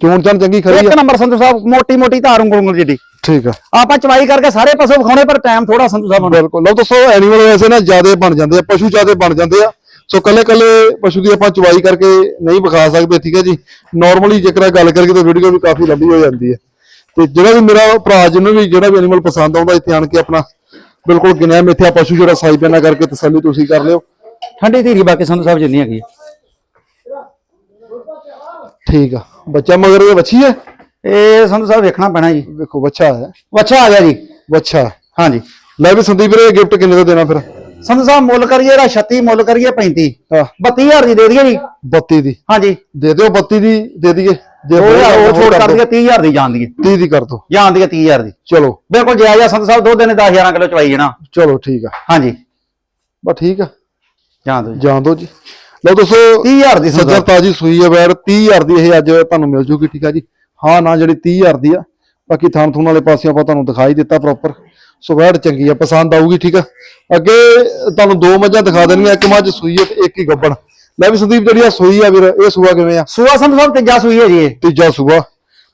ਚੋਣ ਚਣ ਚੰਗੀ ਖਰੀ ਇੱਕ ਨੰਬਰ ਸੰਧੂ ਸਾਹਿਬ ਮੋਟੀ ਮੋਟੀ ਧਾਰ ਉਂਗਲ ਜਿੱਡੀ ਠੀਕ ਆ। ਆਪਾਂ ਚਵਾਈ ਕਰਕੇ ਸਾਰੇ ਪਸ਼ੂ ਵਿਖਾਉਣੇ ਪਰ ਟਾਈਮ ਥੋੜਾ ਸੰਧੂ ਸਾਹਿਬ ਨੂੰ। ਬਿਲਕੁਲ। ਲਓ ਦੋਸਤੋ ਐਨੀਮਲ ਵੈਸੇ ਨਾ ਜਿਆਦੇ ਬਣ ਜਾਂਦੇ ਆ ਪਸ਼ੂ ਜਿਆਦੇ ਬਣ ਜਾਂਦੇ ਆ। ਸੋ ਕੱਲੇ ਕੱਲੇ ਪਸ਼ੂ ਦੀ ਆਪਾਂ ਚਵਾਈ ਕਰਕੇ ਨਹੀਂ ਵਿਖਾ ਸਕਦੇ ਠੀਕ ਹੈ ਜੀ। ਨਾਰਮਲੀ ਜੇਕਰ ਗੱਲ ਕਰੀਏ ਤਾਂ ਵੀਡੀਓ ਵੀ ਕਾਫੀ ਲੰਬੀ ਹੋ ਜਾਂਦੀ ਹੈ। ਤੇ ਜਿਹੜਾ ਵੀ ਮੇਰਾ ਭਰਾ ਜਿਹਨੂੰ ਵੀ ਜਿਹੜਾ ਵੀ ਐਨੀਮਲ ਪਸੰਦ ਆਉਂਦਾ ਇੱਥੇ ਆਣ ਕੇ ਆਪਣਾ ਬਿਲਕੁਲ ਗਿਣਿਆ ਮਿੱਥਿਆ ਪਸ਼ੂ ਜਿਹੜਾ ਸਾਈ ਪੈਨਾ ਕਰਕੇ ਤਸੱਲੀ ਤੁਸੀਂ ਕਰ ਲਿਓ। ਠੰਡੀ ਧੀਰੀ ਬਾਕੀ ਸੰਧੂ ਸਾਹਿਬ ਜਿੰਨੀ ਹੈਗੀ। ਠੀਕ ਆ। ਬੱਚਾ ਮਗਰ ਇਹ ਵੱਛੀ ਹੈ? ਇਹ ਸੰਧੂ ਸਾਹਿਬ ਵੇਖਣਾ ਪੈਣਾ ਜੀ। ਵੇਖੋ ਬੱਚਾ ਹੈ। ਵੱਛਾ ਆ ਗਿਆ ਜੀ। ਬੱਚਾ ਹਾਂਜੀ। ਲੈ ਵੀ ਸੰਦੀਪ ਵੀਰੇ ਗਿਫਟ ਕਿੰਨੇ ਦਾ ਦੇਣਾ ਫਿਰ? ਸੰਧੂ ਸਾਹਿਬ ਮੁੱਲ ਕਰੀਏ ਇਹਦਾ 36 ਮੁੱਲ ਕਰੀਏ 35 ਹਾਂ। 32000 ਦੀ ਦੇ ਦਈਏ ਜੀ। 32 ਦੀ। ਹਾਂਜੀ। ਦੇ ਦਿਓ 32 ਦੀ ਦੇ ਦਈਏ। ਜੇ ਉਹ ਉਹ ਛੋੜ ਕਰ ਦਿਓ। ਦਈਏ 30000 ਦੀ ਜਾਣ ਦੀ 30 ਦੀ ਕਰ ਦੋ ਜਾਣ ਦੀ 30000 ਦੀ। ਚਲੋ। ਬਿਲਕੁਲ ਜਾਇਜ਼ ਆ ਸੰਧੂ ਸਾਹਿਬ ਦੋ ਦਿਨ 10 11 ਕਿਲੋ ਚਵਾਈ ਜਣਾ। ਚਲੋ ਠੀਕ ਆ। ਹਾਂਜੀ। ਬਸ ਠੀਕ ਆ। ਜਾਣ ਦੋ ਜੀ। ਜਾਣ ਦੋ ਜੀ। ਲਓ ਦੋਸਤੋ 30000 ਦੀ ਸੰਧੂ ਸੱਜਰ ਸਾਹਿਬ। ਤਾਜੀ ਸੂਈ ਹੈ ਵੈਰ 30000 ਦੀ ਇਹ ਅੱਜ ਤੁਹਾਨੂੰ ਮਿਲ ਜੂਗੀ ਠੀਕ ਆ ਜੀ। ਹਾਂ ਨਾ ਜਿਹੜੀ 30000 ਦੀ ਆ ਬਾਕੀ ਥਾਣ ਥੂਣ ਵਾਲੇ ਪਾਸੇ ਆਪਾਂ ਤੁਹਾਨੂੰ ਦਿਖਾਈ ਦਿੱਤਾ ਪ੍ਰੋਪਰ ਸੋ ਵੈੜ ਚੰਗੀ ਆ ਪਸੰਦ ਆਊਗੀ ਠੀਕ ਆ? ਅੱਗੇ ਤੁਹਾਨੂੰ ਦੋ ਮੱਝਾਂ ਦਿਖਾ ਦੇਣੀਆਂ ਇੱਕ ਮੱਝ ਸੂਈ ਹੈ ਤੇ ਇੱਕ ਹੀ ਗੱਬਣ। ਲੈ ਵੀ ਸੰਦੀਪ ਜਿਹੜੀ ਆ ਸੂਈ ਆ ਵੀਰ ਇਹ ਸੂਆ ਕਿਵੇਂ ਆ? ਸੂਆ ਸੰਧੂ ਸਾਹਿਬ ਤੀਜਾ ਸੂਈ ਹੈ ਜੀ ਇਹ। ਤੀਜਾ ਸੂਆ।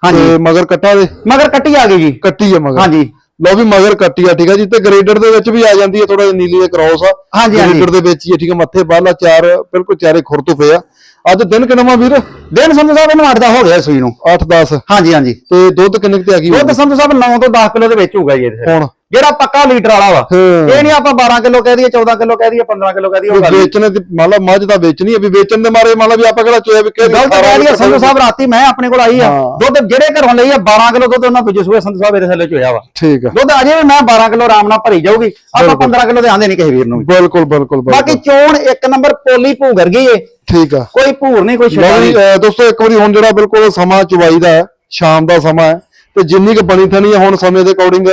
ਹਾਂਜੀ। ਮਗਰ ਕੱਟਾ ਦੇ? ਮਗਰ ਕੱਟੀ ਆ ਗਈ ਜੀ। ਕੱਟੀ ਆ ਮਗਰ। ਹਾਂਜੀ। ਲਓ ਵੀ ਮਗਰ ਕੱਟੀ ਆ ਠੀਕ ਆ ਜੀ ਤੇ ਗ੍ਰੇਡਰ ਦੇ ਵਿੱਚ ਵੀ ਆ ਜਾਂਦੀ ਹੈ ਥੋੜਾ ਜਿਹਾ ਨੀਲੀ ਦੇ ਕ੍ਰਾਸ ਆ। ਹਾਂਜੀ। ਗ੍ਰੇਡਰ ਦੇ ਵਿੱਚ ਹੀ ਆ, ਠੀਕ ਆ ਮੱਥੇ ਬਾਹਲਾ ਚਾਰ ਬਿਲਕੁਲ ਚਾਰੇ ਖੁਰ ਤੋਂ ਪਿਆ ਅੱਜ ਦਿਨ ਕਿੰਨਾ ਵੀਰ? ਦਿਨ ਸੰਧੂ ਸਾਹਿਬ ਇਹਨੂੰ ਅੱਠ ਦਾ ਹੋ ਗਿਆ ਸੂਈ ਨੂੰ। 8 10 ਹਾਂਜੀ ਹਾਂਜੀ। ਤੇ ਦੁੱਧ ਕਿੰਨੇ ਕੁ ਤੇ ਆ ਗਈ ਦੁੱਧ ਸੰਧੂ ਸਾਹਿਬ 9 ਤੋਂ 10 ਕਿਲੋ ਦੇ ਵਿੱਚ ਹੋਊਗਾ ਜੀ ਇਹਦੇ ਹੁਣ? ਜਿਹੜਾ ਪੱਕਾ ਲੀਟਰ ਵਾਲਾ ਵਾ ਹਾਂ। ਇਹ ਨਹੀਂ ਆਪਾਂ 12 ਕਿਲੋ ਕਹਿ ਦਈਏ 14 ਕਿਲੋ ਕਹਿ ਦਈਏ 15 ਕਿਲੋ ਕਹਿ ਦਈਏ ਉਹ ਗੱਲ ਨਹੀਂ। ਵੇਚਣੇ ਤੇ ਮੰਨ ਲਾ ਮੱਝ ਦਾ ਵੇਚਣੀ ਆ ਵੀ ਵੇਚਣ ਦੇ ਮਾਰੇ ਮੰਨ ਲਾ ਵੀ ਆਪਾਂ ਕਿਹੜਾ ਚੋਇਆ ਵੀ ਕਿਹੜੀ ਗਲਤ ਕਹਿ ਦਈਏ ਸੰਧੂ ਸਾਹਿਬ ਰਾਤੀ ਮੈਂ ਆਪਣੇ ਕੋਲ ਆਈ ਆ ਹਾਂ। ਦੁੱਧ ਜਿਹੜੇ ਘਰੋਂ ਲਈ ਆ 12 ਕਿਲੋ ਦੁੱਧ ਉਹਨਾਂ ਦੂਜੇ ਸੂਏ ਸੰਧੂ ਸਾਹਿਬ ਇਹਦੇ ਥੱਲੇ ਚੋਇਆ ਵਾ ਠੀਕ ਆ ਦੁੱਧ ਅਜੇ ਵੀ ਮੈਂ 12 ਕਿਲੋ ਆਰਾਮ ਨਾਲ ਭਰੀ ਜਾਊਗੀ ਆਪਾਂ ਬਿਲਕੁਲ। 15 ਕਿਲੋ ਦੇ ਆਂਦੇ ਨਹੀਂ ਕਿਸੇ ਵੀਰ ਨੂੰ ਵੀ। ਬਿਲਕੁਲ ਬਿਲਕੁਲ ਬਾਕੀ ਬਿਲਕੁਲ ਚੋਣ ਇੱਕ ਨੰਬਰ ਪੋਲੀ ਭੂਗਰ ਗਈ ਏ ਠੀਕ ਆ ਕੋਈ ਭੂਰ ਨਹੀਂ ਕੋਈ ਛਿੜਾ ਨਹੀਂ ਦੋਸਤੋ ਇੱਕ ਵਾਰੀ ਹੁਣ ਜਿਹੜਾ ਬਿਲਕੁਲ ਸਮਾਂ ਚੁਵਾਈ ਦਾ ਹੈ ਸ਼ਾਮ ਦਾ ਸਮਾਂ ਹੈ ਤੇ ਜਿੰਨੀ ਕੁ ਬਣੀ ਥਣੀ ਹੈ ਹੁਣ ਸਮੇਂ ਦੇ ਅਕੋਰਡਿੰਗ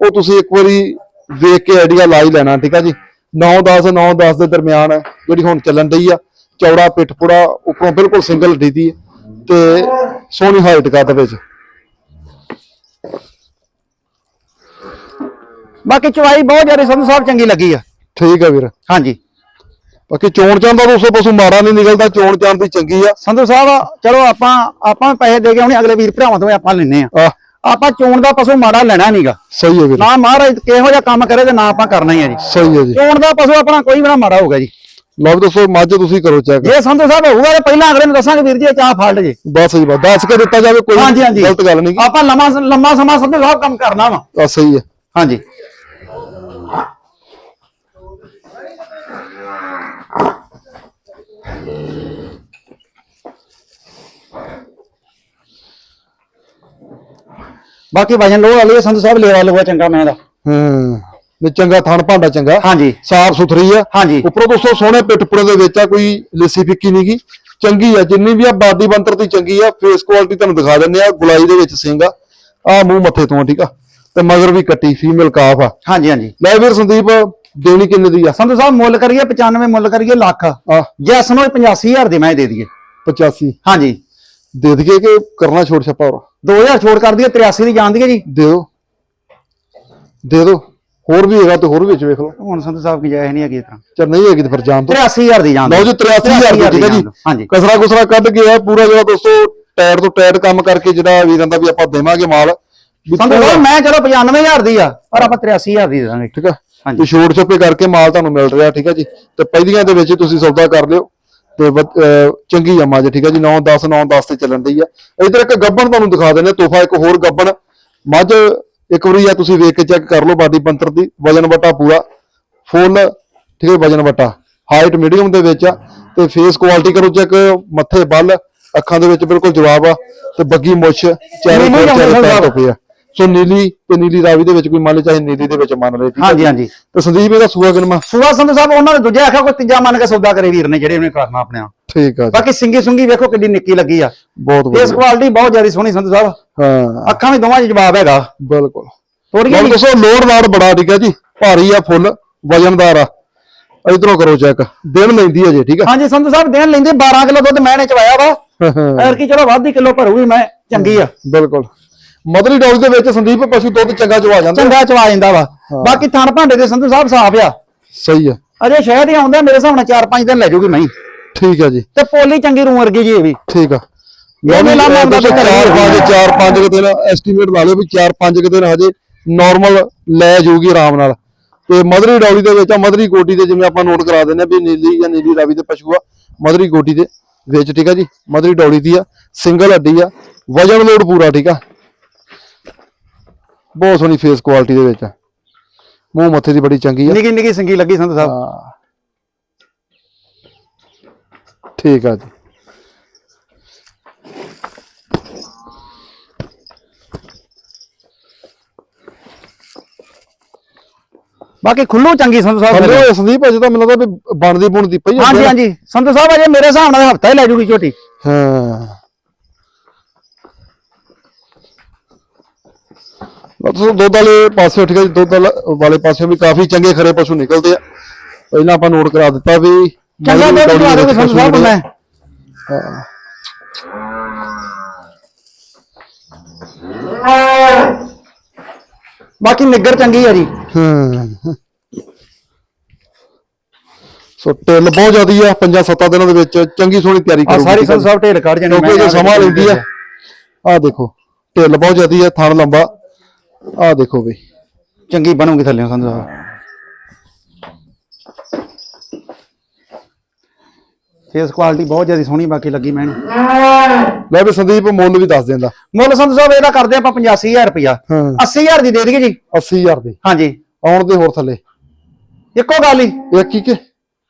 ਉਹ ਤੁਸੀਂ ਇੱਕ ਵਾਰੀ ਵੇਖ ਕੇ ਆਈਡੀਆ ਲਾ ਹੀ ਲੈਣਾ ਠੀਕ ਆ ਜੀ? 9 10 9 10 ਦੇ ਦਰਮਿਆਨ ਜਿਹੜੀ ਹੁਣ ਚੱਲਣ ਡਈ ਆ ਚੌੜਾ ਪਿੱਠ ਪੁੜਾ ਉੱਪਰੋਂ ਬਿਲਕੁਲ ਸਿੰਗਲ ਹੱਡੀ ਦੀ ਹੈ ਤੇ ਸੋਹਣੀ ਹਾਈਟ ਕੱਦ ਵਿੱਚ। ਬਾਕੀ ਚਵਾਈ ਬਹੁਤ ਜ਼ਿਆਦਾ ਸੰਧੂ ਸਾਹਿਬ ਚੰਗੀ ਲੱਗੀ ਆ। ਠੀਕ ਆ ਵੀਰ। ਹਾਂਜੀ। ਬਾਕੀ ਚੋਣ ਚਾਂ ਦਾ ਦੋਸਤੋ ਪਸ਼ੂ ਮਾੜਾ ਨਹੀਂ ਨਿਕਲਦਾ ਚੋਣ ਚਾਂ ਦੀ ਚੰਗੀ ਆ। ਸੰਧੂ ਸਾਹਿਬ ਚਲੋ ਆਪਾਂ ਆਪਾਂ ਪੈਸੇ ਦੇ ਕੇ ਹੁਣੇ ਅਗਲੇ ਵੀਰ ਭਰਾਵਾਂ ਤੋਂ ਆਪਾਂ ਲੈਨੇ ਆ। ਆ ਆਪਾਂ ਚੋਣ ਦਾ ਪਸ਼ੂ ਮਾੜਾ ਲੈਣਾ ਨਹੀਂਗਾ ਸਹੀ ਹੈ ਵੀਰ। ਨਾ ਮਹਾਰਾਜ ਕਿਹੋ ਜਿਹਾ ਕੰਮ ਕਰੇ ਤੇ ਨਾ ਆਪਾਂ ਕਰਨਾ ਹੀ ਆ ਜੀ। ਸਹੀ ਹੈ ਜੀ। ਚੋਣ ਦਾ ਪਸ਼ੂ ਆਪਣਾ ਕੋਈ ਵੀ ਨਾ ਮਾੜਾ ਹੋਊਗਾ ਜੀ। ਲਓ ਵੀ ਦੋਸਤੋ ਮੱਝ ਤੁਸੀਂ ਕਰੋ ਚੈੱਕ ਜੇ ਸੰਧੂ ਸਾਹਿਬ ਹੋਊਗਾ ਤੇ ਪਹਿਲਾਂ ਅਗਲੇ ਨੂੰ ਦੱਸਾਂਗੇ ਵੀਰ ਜੀ ਇਹ ਚਾਹ ਫਾਲਟ ਜੀ ਬਸ ਜੀ ਬਸ। ਦੱਸ ਕੇ ਦਿੱਤਾ ਜਾਵੇ ਕੋਈ ਹਾਂਜੀ ਹਾਂਜੀ। ਗਲਤ ਗੱਲ ਨਹੀਂ ਆਪਾਂ ਲੰਮਾ ਲੰਮਾ ਸਮਾਂ ਸੰਧੂ ਸਾਹਿਬ ਕੰਮ ਕਰਨਾ ਵਾ। ਆ ਸਹੀ ਹੈ। ਹਾਂਜੀ। ਬਾਕੀ ਵਜਨ ਲੋ ਵਾਲੀ ਆ, ਸੰਧੂ ਸਾਹਿਬ ਲੇਵਾ ਲੂਆ ਚੰਗਾ ਮੈਂ ਦਾ ਹੂੰ ਨੇ ਚੰਗਾ ਥਣ ਭਾਂਡਾ ਚੰਗਾ। ਹਾਂਜੀ। ਸਾਫ਼ ਸੁਥਰੀ ਆ। ਹਾਂਜੀ। ਉੱਪਰੋਂ ਦੋਸਤੋ ਸੋਹਣੇ ਪਿੱਠਪੁਰੇ ਦੇ ਵਿੱਚ ਆ ਕੋਈ ਲਿੱਸੀ ਫਿੱਕੀ ਨਹੀਂਗੀ ਚੰਗੀ ਆ ਜਿੰਨੀ ਵੀ ਆ ਬਾਡੀ ਬੰਤਰ ਦੀ ਚੰਗੀ ਆ ਫੇਸ ਕੁਆਲਿਟੀ ਤੁਹਾਨੂੰ ਦਿਖਾ ਦਿੰਦੇ ਆ ਗੁਲਾਈ ਦੇ ਵਿੱਚ ਸਿੰਘ ਆ। ਆ ਮੂੰਹ ਮੱਥੇ ਤੋਂ ਆ, ਠੀਕ ਆ? ਤੇ ਮਗਰ ਵੀ ਕੱਟੀ ਫੀਮੇਲ ਕਾਫ ਆ। ਹਾਂਜੀ ਹਾਂਜੀ। ਲੈ ਵੀਰ ਸੰਦੀਪ ਦੇਣੀ ਕਿੰਨੇ ਦੀ ਆ? ਸੰਧੂ ਸਾਹਿਬ ਮੁੱਲ ਕਰੀਏ 95 ਮੁੱਲ ਕਰੀਏ ਲੱਖ। ਆ। ਜੈਸ ਨੂੰ 85000 ਦੇ ਮੈਂ ਦੇ ਦਈਏ। 85 ਹਾਂਜੀ। ਦੇ ਦਈਏ ਕਿ ਕਰਨਾ ਛੋੜ ਛੱਪਾ ਹੋਰ। 2000 ਛੋੜ ਕਰ ਦਈਏ 83 ਦੀ ਜਾਣ ਦਈਏ ਜੀ। ਦਿਓ। ਦੇ ਦਿਓ। ਹੋਰ ਵੀ ਹੈਗਾ ਤੇ ਹੋਰ ਵਿੱਚ ਵੇਖ ਲਓ। ਹੁਣ ਸੰਧੂ ਸਾਹਿਬ ਕੀ ਜਾਇਜ਼ ਨਹੀਂ ਹੈਗੀ ਇਸ ਤਰ੍ਹਾਂ। ਚਲ ਨਹੀਂ ਹੈਗੀ ਤੇ ਫਿਰ ਜਾਣ ਦੋ 83000 ਦੀ ਜਾਣ ਲਓ ਜੀ 83000 ਦੀ ਠੀਕ ਹੈ ਜੀ। ਹਾਂਜੀ। ਕਸਰਾ ਕੁਸਰਾ ਕੱਢ ਕੇ ਆ ਪੂਰਾ ਜਿਹੜਾ ਦੋਸਤੋ ਟਾਇਰ ਤੋਂ ਟਾਇਰ ਕੰਮ ਕਰਕੇ ਜਿਹੜਾ ਵੀਰਾਂ ਦਾ ਵੀ ਆਪਾਂ ਦੇਵਾਂਗੇ ਮਾਲ। ਸਾਹਿਬ ਮੈਂ ਚਲੋ 95000 ਦੀ ਆ ਪਰ ਆਪਾਂ 83000 ਦੀ ਦੇ ਦਾਂਗੇ। ਠੀਕ ਆ ਹਾਂਜੀ। ਤੇ ਛੋਟ ਛੱਪੇ ਕਰਕੇ ਮਾਲ ਤੁਹਾਨੂੰ ਮਿਲ ਰਿਹਾ ਠੀਕ ਆ ਜੀ। ਤੇ ਪਹਿਲੀਆਂ ਦੇ ਵਿੱਚ ਤੁਸੀਂ ਸੌਦਾ ਕਰ ਲਿਓ। ਤੇ ਚੰਗੀ ਆ ਮੱਝ ਠੀਕ ਆ ਜੀ? 9 10 9 10 ਤੇ ਚੱਲਣ ਦੀ ਆ। ਇਧਰ ਇੱਕ ਗੱਬਣ ਤੁਹਾਨੂੰ ਦਿਖਾ ਦਿੰਦੇ ਤੋਹਫਾ ਇੱਕ ਹੋਰ ਗੱਬਣ। ਮੱਝ ਇੱਕ ਵਾਰੀ ਆ ਤੁਸੀਂ ਵੇਖ ਕੇ ਚੈੱਕ ਕਰ ਲਓ ਬਾਡੀ ਪੰਤਰ ਦੀ। ਵਜਨ ਵਟਾ ਪੂਰਾ ਫੁੱਲ ਠੀਕ ਹੈ ਵਜਨ ਵਟਾ। ਹਾਈਟ ਮੀਡੀਅਮ ਦੇ ਵਿੱਚ ਆ ਤੇ ਫੇਸ ਕੁਆਲਿਟੀ ਕਰੋ ਚੈੱਕ ਮੱਥੇ ਬੱਲ ਅੱਖਾਂ ਦੇ ਵਿੱਚ ਬਿਲਕੁਲ ਜਵਾਬ ਆ ਤੇ ਬੱਗੀ ਮੁੱਛ ਚਾਰੇ ਰੰਗ ਪੈਰ ਦਾ ਟੋਪੇ ਆ। ਸੋ ਨੀਲੀ ਤੇ ਨੀਲੀ ਰਾਵੀ ਦੇ ਵਿੱਚ ਕੋਈ ਮੰਨ ਲੈ ਚਾਹੇ ਨੀਲੀ ਦੇ ਵਿੱਚ ਮੰਨ ਠੀਕ ਆ ਹਾਂਜੀ? ਹਾਂਜੀ। ਤੇ ਸੰਦੀਪ ਇਹਦਾ ਸੂਆ ਗਨਮਾ ਸੁਭਾ ਸੰਧੂ ਸਾਹਿਬ ਉਹਨਾਂ ਨੇ ਦੂਜਾ ਆਖਿਆ ਕੋਈ ਤੀਜਾ ਮੰਨ ਕੇ ਸੌਦਾ ਕਰੇ ਵੀਰ ਨੇ ਜਿਹੜੇ ਉਹਨੇ ਕਰਨਾ ਆਪਣੇ ਆਪ। ਠੀਕ ਆ ਜੀ। ਬਾਕੀ ਸਿੰਗੀ ਸੁੰਗੀ ਵੇਖੋ ਕਿੱਡੀ ਨਿੱਕੀ ਲੱਗੀ ਆ। ਬਹੁਤ ਇਸ ਵਧੀਆ ਕੁਆਲਿਟੀ ਬਹੁਤ ਜ਼ਿਆਦਾ ਸੋਹਣੀ ਸੰਧੂ ਸਾਹਿਬ। ਹਾਂ। ਅੱਖਾਂ ਵੀ ਦੋਵਾਂ 'ਚ ਜਵਾਬ ਹੈਗਾ। ਬਿਲਕੁਲ। ਥੋੜੀਆਂ ਲਓ ਦੱਸੋ ਲੋਡ ਲਾੜ ਬੜਾ ਠੀਕ ਆ ਜੀ। ਭਾਰੀ ਆ ਫੁੱਲ ਵਜਨਦਾਰ ਆ। ਇਧਰੋਂ ਕਰੋ ਚੈੱਕ ਦਿਨ ਲੈਂਦੀ ਆ ਜੀ ਠੀਕ ਆ? ਹਾਂਜੀ ਸੰਧੂ ਸਾਹਿਬ ਦੇਣ ਲੈਂਦੇ 12 ਕਿਲੋ ਦੁੱਧ ਮੈਂ ਨੇ ਚਵਾਇਆ ਵਾ। ਐਰ ਕੀ ਚਲੋ ਵੱਧ ਹੀ ਕਿਲੋ ਭਰੂਗੀ ਮੈਂ ਚੰਗੀ ਆ। ਬਿਲਕੁਲ। ਮਦਰੀ ਡੌਲ ਦੇ ਵਿੱਚ ਸੰਦੀਪ ਪਸ਼ੂ ਦੁੱਧ ਚੰਗਾ ਚਵਾ ਜਾਂਦਾ। ਚੰਗਾ ਚਵਾ ਜਾਂਦਾ ਵਾ। ਬਾਕੀ ਥਣ ਭਾਂਡੇ ਦੇ ਸੰਧੂ ਸਾਹਿਬ ਸਾਫ਼ ਆ। ਸਹੀ ਆ। ਅਜੇ ਸ਼ਹਿਦ ਹੀ ਆਉਂਦਾ ਮੇਰੇ ਹਿਸਾਬ ਨਾਲ 4-5 ਦਿਨ ਲੈ ਜਾਊਗੀ ਮੈਂ ਠੀਕ ਆ ਜੀ। ਤੇ ਪੋਲੀ ਚੰਗੀ ਰੂੰ ਵਰਗੀ ਜੀ ਇਹ ਵੀ। ਠੀਕ ਆ। ਘਰੇ ਚਾਰ ਪੰਜ ਚਾਰ ਪੰਜ ਕੁ ਦਿਨ ਐਸਟੀਮੇਟ ਲਾ ਲਿਓ ਵੀ ਚਾਰ ਪੰਜ ਕੁ ਦਿਨ ਹਜੇ ਨਾਰਮਲ ਲੈ ਜਾਊਗੀ ਆਰਾਮ ਨਾਲ। ਤੇ ਮਦਰੀ ਡੌਲੀ ਦੇ ਵਿੱਚ ਆ ਮਦਰੀ ਗੋਟੀ ਦੇ ਜਿਵੇਂ ਆਪਾਂ ਨੋਟ ਕਰਾ ਦਿੰਦੇ ਆ ਵੀ ਨੀਲੀ ਜਾਂ ਨੀਲੀ ਰਾਵੀ ਦੇ ਪਸ਼ੂ ਆ ਮਦਰੀ ਗੋਟੀ ਦੇ ਵਿੱਚ ਠੀਕ ਆ ਜੀ? ਮਦਰੀ ਡੌਲੀ ਦੀ ਆ ਸਿੰਗਲ ਹੱਡੀ ਆ ਵਜਨ ਲੋਡ ਪੂਰਾ ਠੀਕ ਆ? ਬਹੁਤ ਸੋਹਣੀ ਫੇਸ ਕੁਆਲਿਟੀ ਦੇ ਵਿੱਚ। ਮੂੰਹ ਮੱਥੇ ਦੀ ਬੜੀ ਚੰਗੀ ਆ। ਨਿੱਕੀ ਨਿੱਕੀ ਸਿੰਗੀ ਲੱਗੀ ਸੰਧੂ ਸਾਹਿਬ। ਹਾਂ। ਠੀਕ ਆ ਜੀ। ਬਾਕੀ ਖੁੱਲੂ ਚੰਗੀ ਸੰਧੂ ਸਾਹਿਬ ਫਿਰ। ਹਲੋ ਸੰਦੀਪ ਅਜੇ ਤਾਂ ਮੈਨੂੰ ਲੱਗਦਾ ਵੀ ਬਣਦੀ ਬਣਦੀ ਪਈ ਆ ਹਾਂਜੀ। ਹਾਂਜੀ। ਸੰਧੂ ਸਾਹਿਬ ਅਜੇ ਮੇਰੇ ਹਿਸਾਬ ਨਾਲ ਹਫਤਾ ਹੀ ਲੈ ਜਾਊਗੀ ਝੋਟੀ। ਹਾਂ। ਮਤਲਬ ਦੁੱਧ ਵਾਲੇ ਪਾਸੇ ਹੈ ਜੀ ਦੁੱਧ ਵਾਲਾ- ਪਾਸੇ ਵੀ ਕਾਫੀ ਚੰਗੇ ਖਰੇ ਪਸ਼ੂ ਨਿਕਲਦੇ ਆ। ਪਹਿਲਾਂ ਆਪਾਂ ਨੋਟ ਕਰਾ ਦਿੱਤਾ ਵੀ ਚੰਗਾ ਦੁੱਧ ਦਵਾ ਦੇ ਸਾਹਿਬ ਮੈਂ। ਬਾਕੀ ਨਿੱਗਰ ਚੰਗੀ ਆ ਜੀ। ਹੂੰ। ਸੋ ਟਿੱਲ ਬਹੁਤ ਜ਼ਿਆਦੀ ਆ ਪੰਜਾਂ ਸੱਤਾਂ ਦਿਨਾਂ ਦੇ ਵਿੱਚ ਚੰਗੀ ਸੋਹਣੀ ਤਿਆਰੀ ਕਰੂਗੀ ਸਾਰੀ ਸਾਹਿਬ ਢੇਰ ਕੱਢ ਜਾਣੀ ਕਿਉਂਕਿ ਜੇ ਸਮਾਂ ਲੈਂਦੀ ਆ। ਆ ਦੇਖੋ ਢਿੱਲ ਬਹੁਤ ਜ਼ਿਆਦੀ ਆ ਥਣ ਲੰਬਾ। ਆ ਦੇਖੋ ਬਈ। ਚੰਗੀ ਬਣੂਗੀ ਥੱਲੇ ਸਾਹਿਬ। ਫੇਸ ਕੁਆਲਿਟੀ ਬਹੁਤ ਜ਼ਿਆਦਾ ਸੋਹਣੀ ਬਾਕੀ ਲੱਗੀ ਮੈਨੂੰ ਲੈ ਵੀ ਸੰਦੀਪ ਮੁੱਲ ਵੀ ਦੱਸ ਦਿੰਦਾ। ਮੁੱਲ ਸੰਧੂ ਸਾਹਿਬ ਇਹਦਾ ਕਰਦੇ ਆਪਾਂ 85000 ਰੁਪਇਆ। ਹਾਂ। 80000 ਦੀ ਦੇ ਦਈਏ ਜੀ। 80000 ਦੀ। ਹਾਂਜੀ। ਆਉਣ ਦੇ ਹੋਰ ਥੱਲੇ। ਇੱਕੋ ਗੱਲ ਹੀ। ਇੱਕ ਹੀ ਕਿ?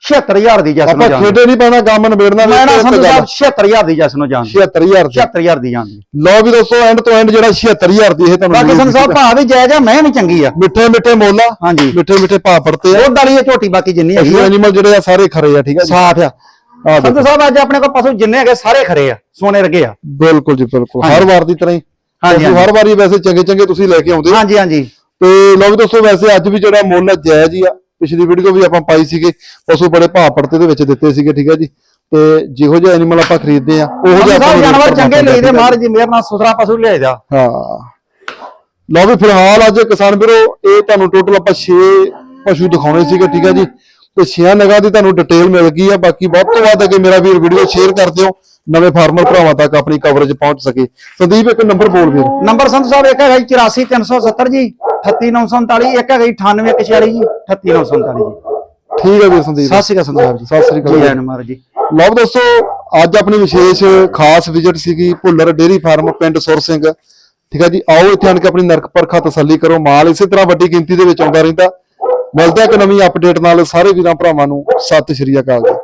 76000 ਦੀ ਜਸ ਆਪਾਂ ਨੂੰ ਜਾਣ ਖੇਡੇ ਨਹੀਂ ਪਾਣਾ ਕੰਮ ਨਿਬੇੜਨਾ ਮੈਂ ਨਾ ਗੱਲ। ਸਾਹਿਬ 76000 ਦੀ ਜਸ ਨੂੰ ਜਾਣ 76000 ਦੀ। 76000 ਦੀ ਜਾਣ ਲਓ ਵੀ ਦੋਸਤੋ ਐਂਡ ਤੋਂ ਐਂਡ ਜਿਹੜਾ 76000 ਦੀ ਇਹ ਤੁਹਾਨੂੰ ਬਾਕੀ ਸੰਧੂ ਸਾਹਿਬ। ਭਾਅ ਵੀ ਜਾਇਜ਼ ਆ ਮੈਂ ਵੀ ਚੰਗੀ ਆ। ਮਿੱਠੇ ਮਿੱਠੇ ਮੁੱਲ ਹਾਂਜੀ। ਮਿੱਠੇ ਮਿੱਠੇ ਭਾਅ ਪੜਤੇ ਆ। ਦੁੱਧ ਵਾਲੀ ਇਹ ਝੋਟੀ ਬਾਕੀ ਜਿੰਨੀ ਹੈਗੀ ਪਸ਼ੂ ਐਨੀਮਲ ਜਿਹੜੇ ਆ ਸਾਰੇ ਖਰੇ ਆ ਠੀਕ ਆ ਜੀ? ਸਾਫ਼ ਆ। ਸੰਧੂ ਸਾਹਿਬ ਅੱਜ ਆਪਣੇ ਕੋਲ ਪਸ਼ੂ ਜਿੰਨੇ ਹੈਗੇ ਸਾਰੇ ਖਰੇ ਆ ਸੋਨੇ ਵਰਗੇ ਆ। ਬਿਲਕੁਲ ਜੀ ਬਿਲਕੁਲ। ਹਰ ਵਾਰ ਦੀ ਤਰ੍ਹਾਂ ਹੀ। ਹਾਂਜੀ। ਹਰ ਵਾਰੀ ਵੈਸੇ ਚੰਗੇ ਚੰਗੇ ਤੁਸੀਂ ਲੈ ਕੇ ਆਉਂਦੇ ਹਾਂਜੀ ਹਾਂਜੀ। ਤੇ ਵੀ ਦੋਸਤੋ ਵੈਸੇ ਅੱਜ ਵੀ ਜਿਹੜਾ ਮੁੱਲ ਹੈ ਜਾਇਜ਼ ਹੀ ਆ। ਪਿਛਲੀ ਵੀਡੀਓ ਵੀ ਆਪਾਂ ਪਾਈ ਸੀਗੇ ਪਸ਼ੂ ਬੜੇ ਭਾਅ ਪੜਤੇ ਦੇ ਵਿੱਚ ਦਿੱਤੇ ਸੀਗੇ ਠੀਕ ਹੈ ਜੀ? ਤੇ ਜਿਹੋ ਜਿਹਾ ਐਨੀਮਲ ਆਪਾਂ ਖਰੀਦਦੇ ਆ ਉਹੋ ਜਿਹਾ ਨੂੰ ਜਾਨਵਰ ਚੰਗੇ ਲਈਦੇ ਮਾਰ ਜੀ ਮੇਰੇ ਨਾਲ ਸੁਥਰਾ ਪਸ਼ੂ ਲਿਆਇਦਾ ਹਾਂ। ਲਓ ਵੀ ਫਿਲਹਾਲ ਅੱਜ ਕਿਸਾਨ ਵੀਰੋ ਇਹ ਤੁਹਾਨੂੰ ਟੋਟਲ ਆਪਾਂ 6 ਪਸ਼ੂ ਦਿਖਾਉਣੇ ਸੀਗੇ ਠੀਕ ਹੈ ਜੀ? ਤੇ 6 ਨਗਾਂ ਦੀ ਤੁਹਾਨੂੰ ਡਿਟੇਲ ਮਿਲ ਗਈ ਆ ਬਾਕੀ ਵੱਧ ਤੋਂ ਵੱਧ ਅੱਗੇ ਮੇਰਾ ਵੀਰ ਵੀਡੀਓ ਸ਼ੇਅਰ ਕਰ ਦਿਓ ਨਵੇਂ ਫਾਰਮਰ ਭਰਾਵਾਂ ਤੱਕ ਆਪਣੀ ਕਵਰੇਜ ਪਹੁੰਚ ਸਕੇ। ਸੰਦੀਪ ਇੱਕ ਨੰਬਰ ਬੋਲ ਵੀਰ। ਨੰਬਰ ਸੰਧੂ ਸਾਹਿਬ ਇੱਕ ਹੈਗਾ ਜੀ 84370 ਜੀ। 38939 ਇੱਕ ਹੈਗਾ ਜੀ 98146 ਜੀ 38939 ਜੀ। ਠੀਕ ਹੈ ਵੀਰ ਸੰਦੀਪ ਸਤਿ ਸ਼੍ਰੀ ਅਕਾਲ ਸੰਧੂ ਸਾਹਿਬ ਜੀ। ਸਤਿ ਸ੍ਰੀ ਅਕਾਲ ਜੀ ਜੀ। ਆਇਆਂ ਨੂੰ ਮਹਾਰਾਜ ਜੀ। ਲਓ ਦੋਸਤੋ ਅੱਜ ਆਪਣੀ ਵਿਸ਼ੇਸ਼ ਖਾਸ ਵਿਜ਼ਿਟ ਸੀਗੀ ਭੁੱਲਰ ਡੇਰੀ ਫਾਰਮ ਪਿੰਡ ਸੁਰ ਸਿੰਘ। ਠੀਕ ਹੈ ਜੀ ਆਓ ਇੱਥੇ ਆਣ ਕੇ ਆਪਣੀ ਨਰਕ ਪਰਖਾ ਤਸੱਲੀ ਕਰੋ। ਮਾਲ ਇਸੇ ਤਰ੍ਹਾਂ ਵੱਡੀ ਗਿਣਤੀ ਦੇ ਵਿੱਚ ਆਉਂਦਾ ਰਹਿੰਦਾ। ਮਿਲਦਾ ਇੱਕ ਨਵੀਂ ਅਪਡੇਟ ਨਾਲ ਸਾਰੇ ਵੀਰਾਂ ਭਰਾਵਾਂ ਨੂੰ। ਸਤਿ ਸ਼੍ਰੀ ਅਕਾਲ ਜੀ।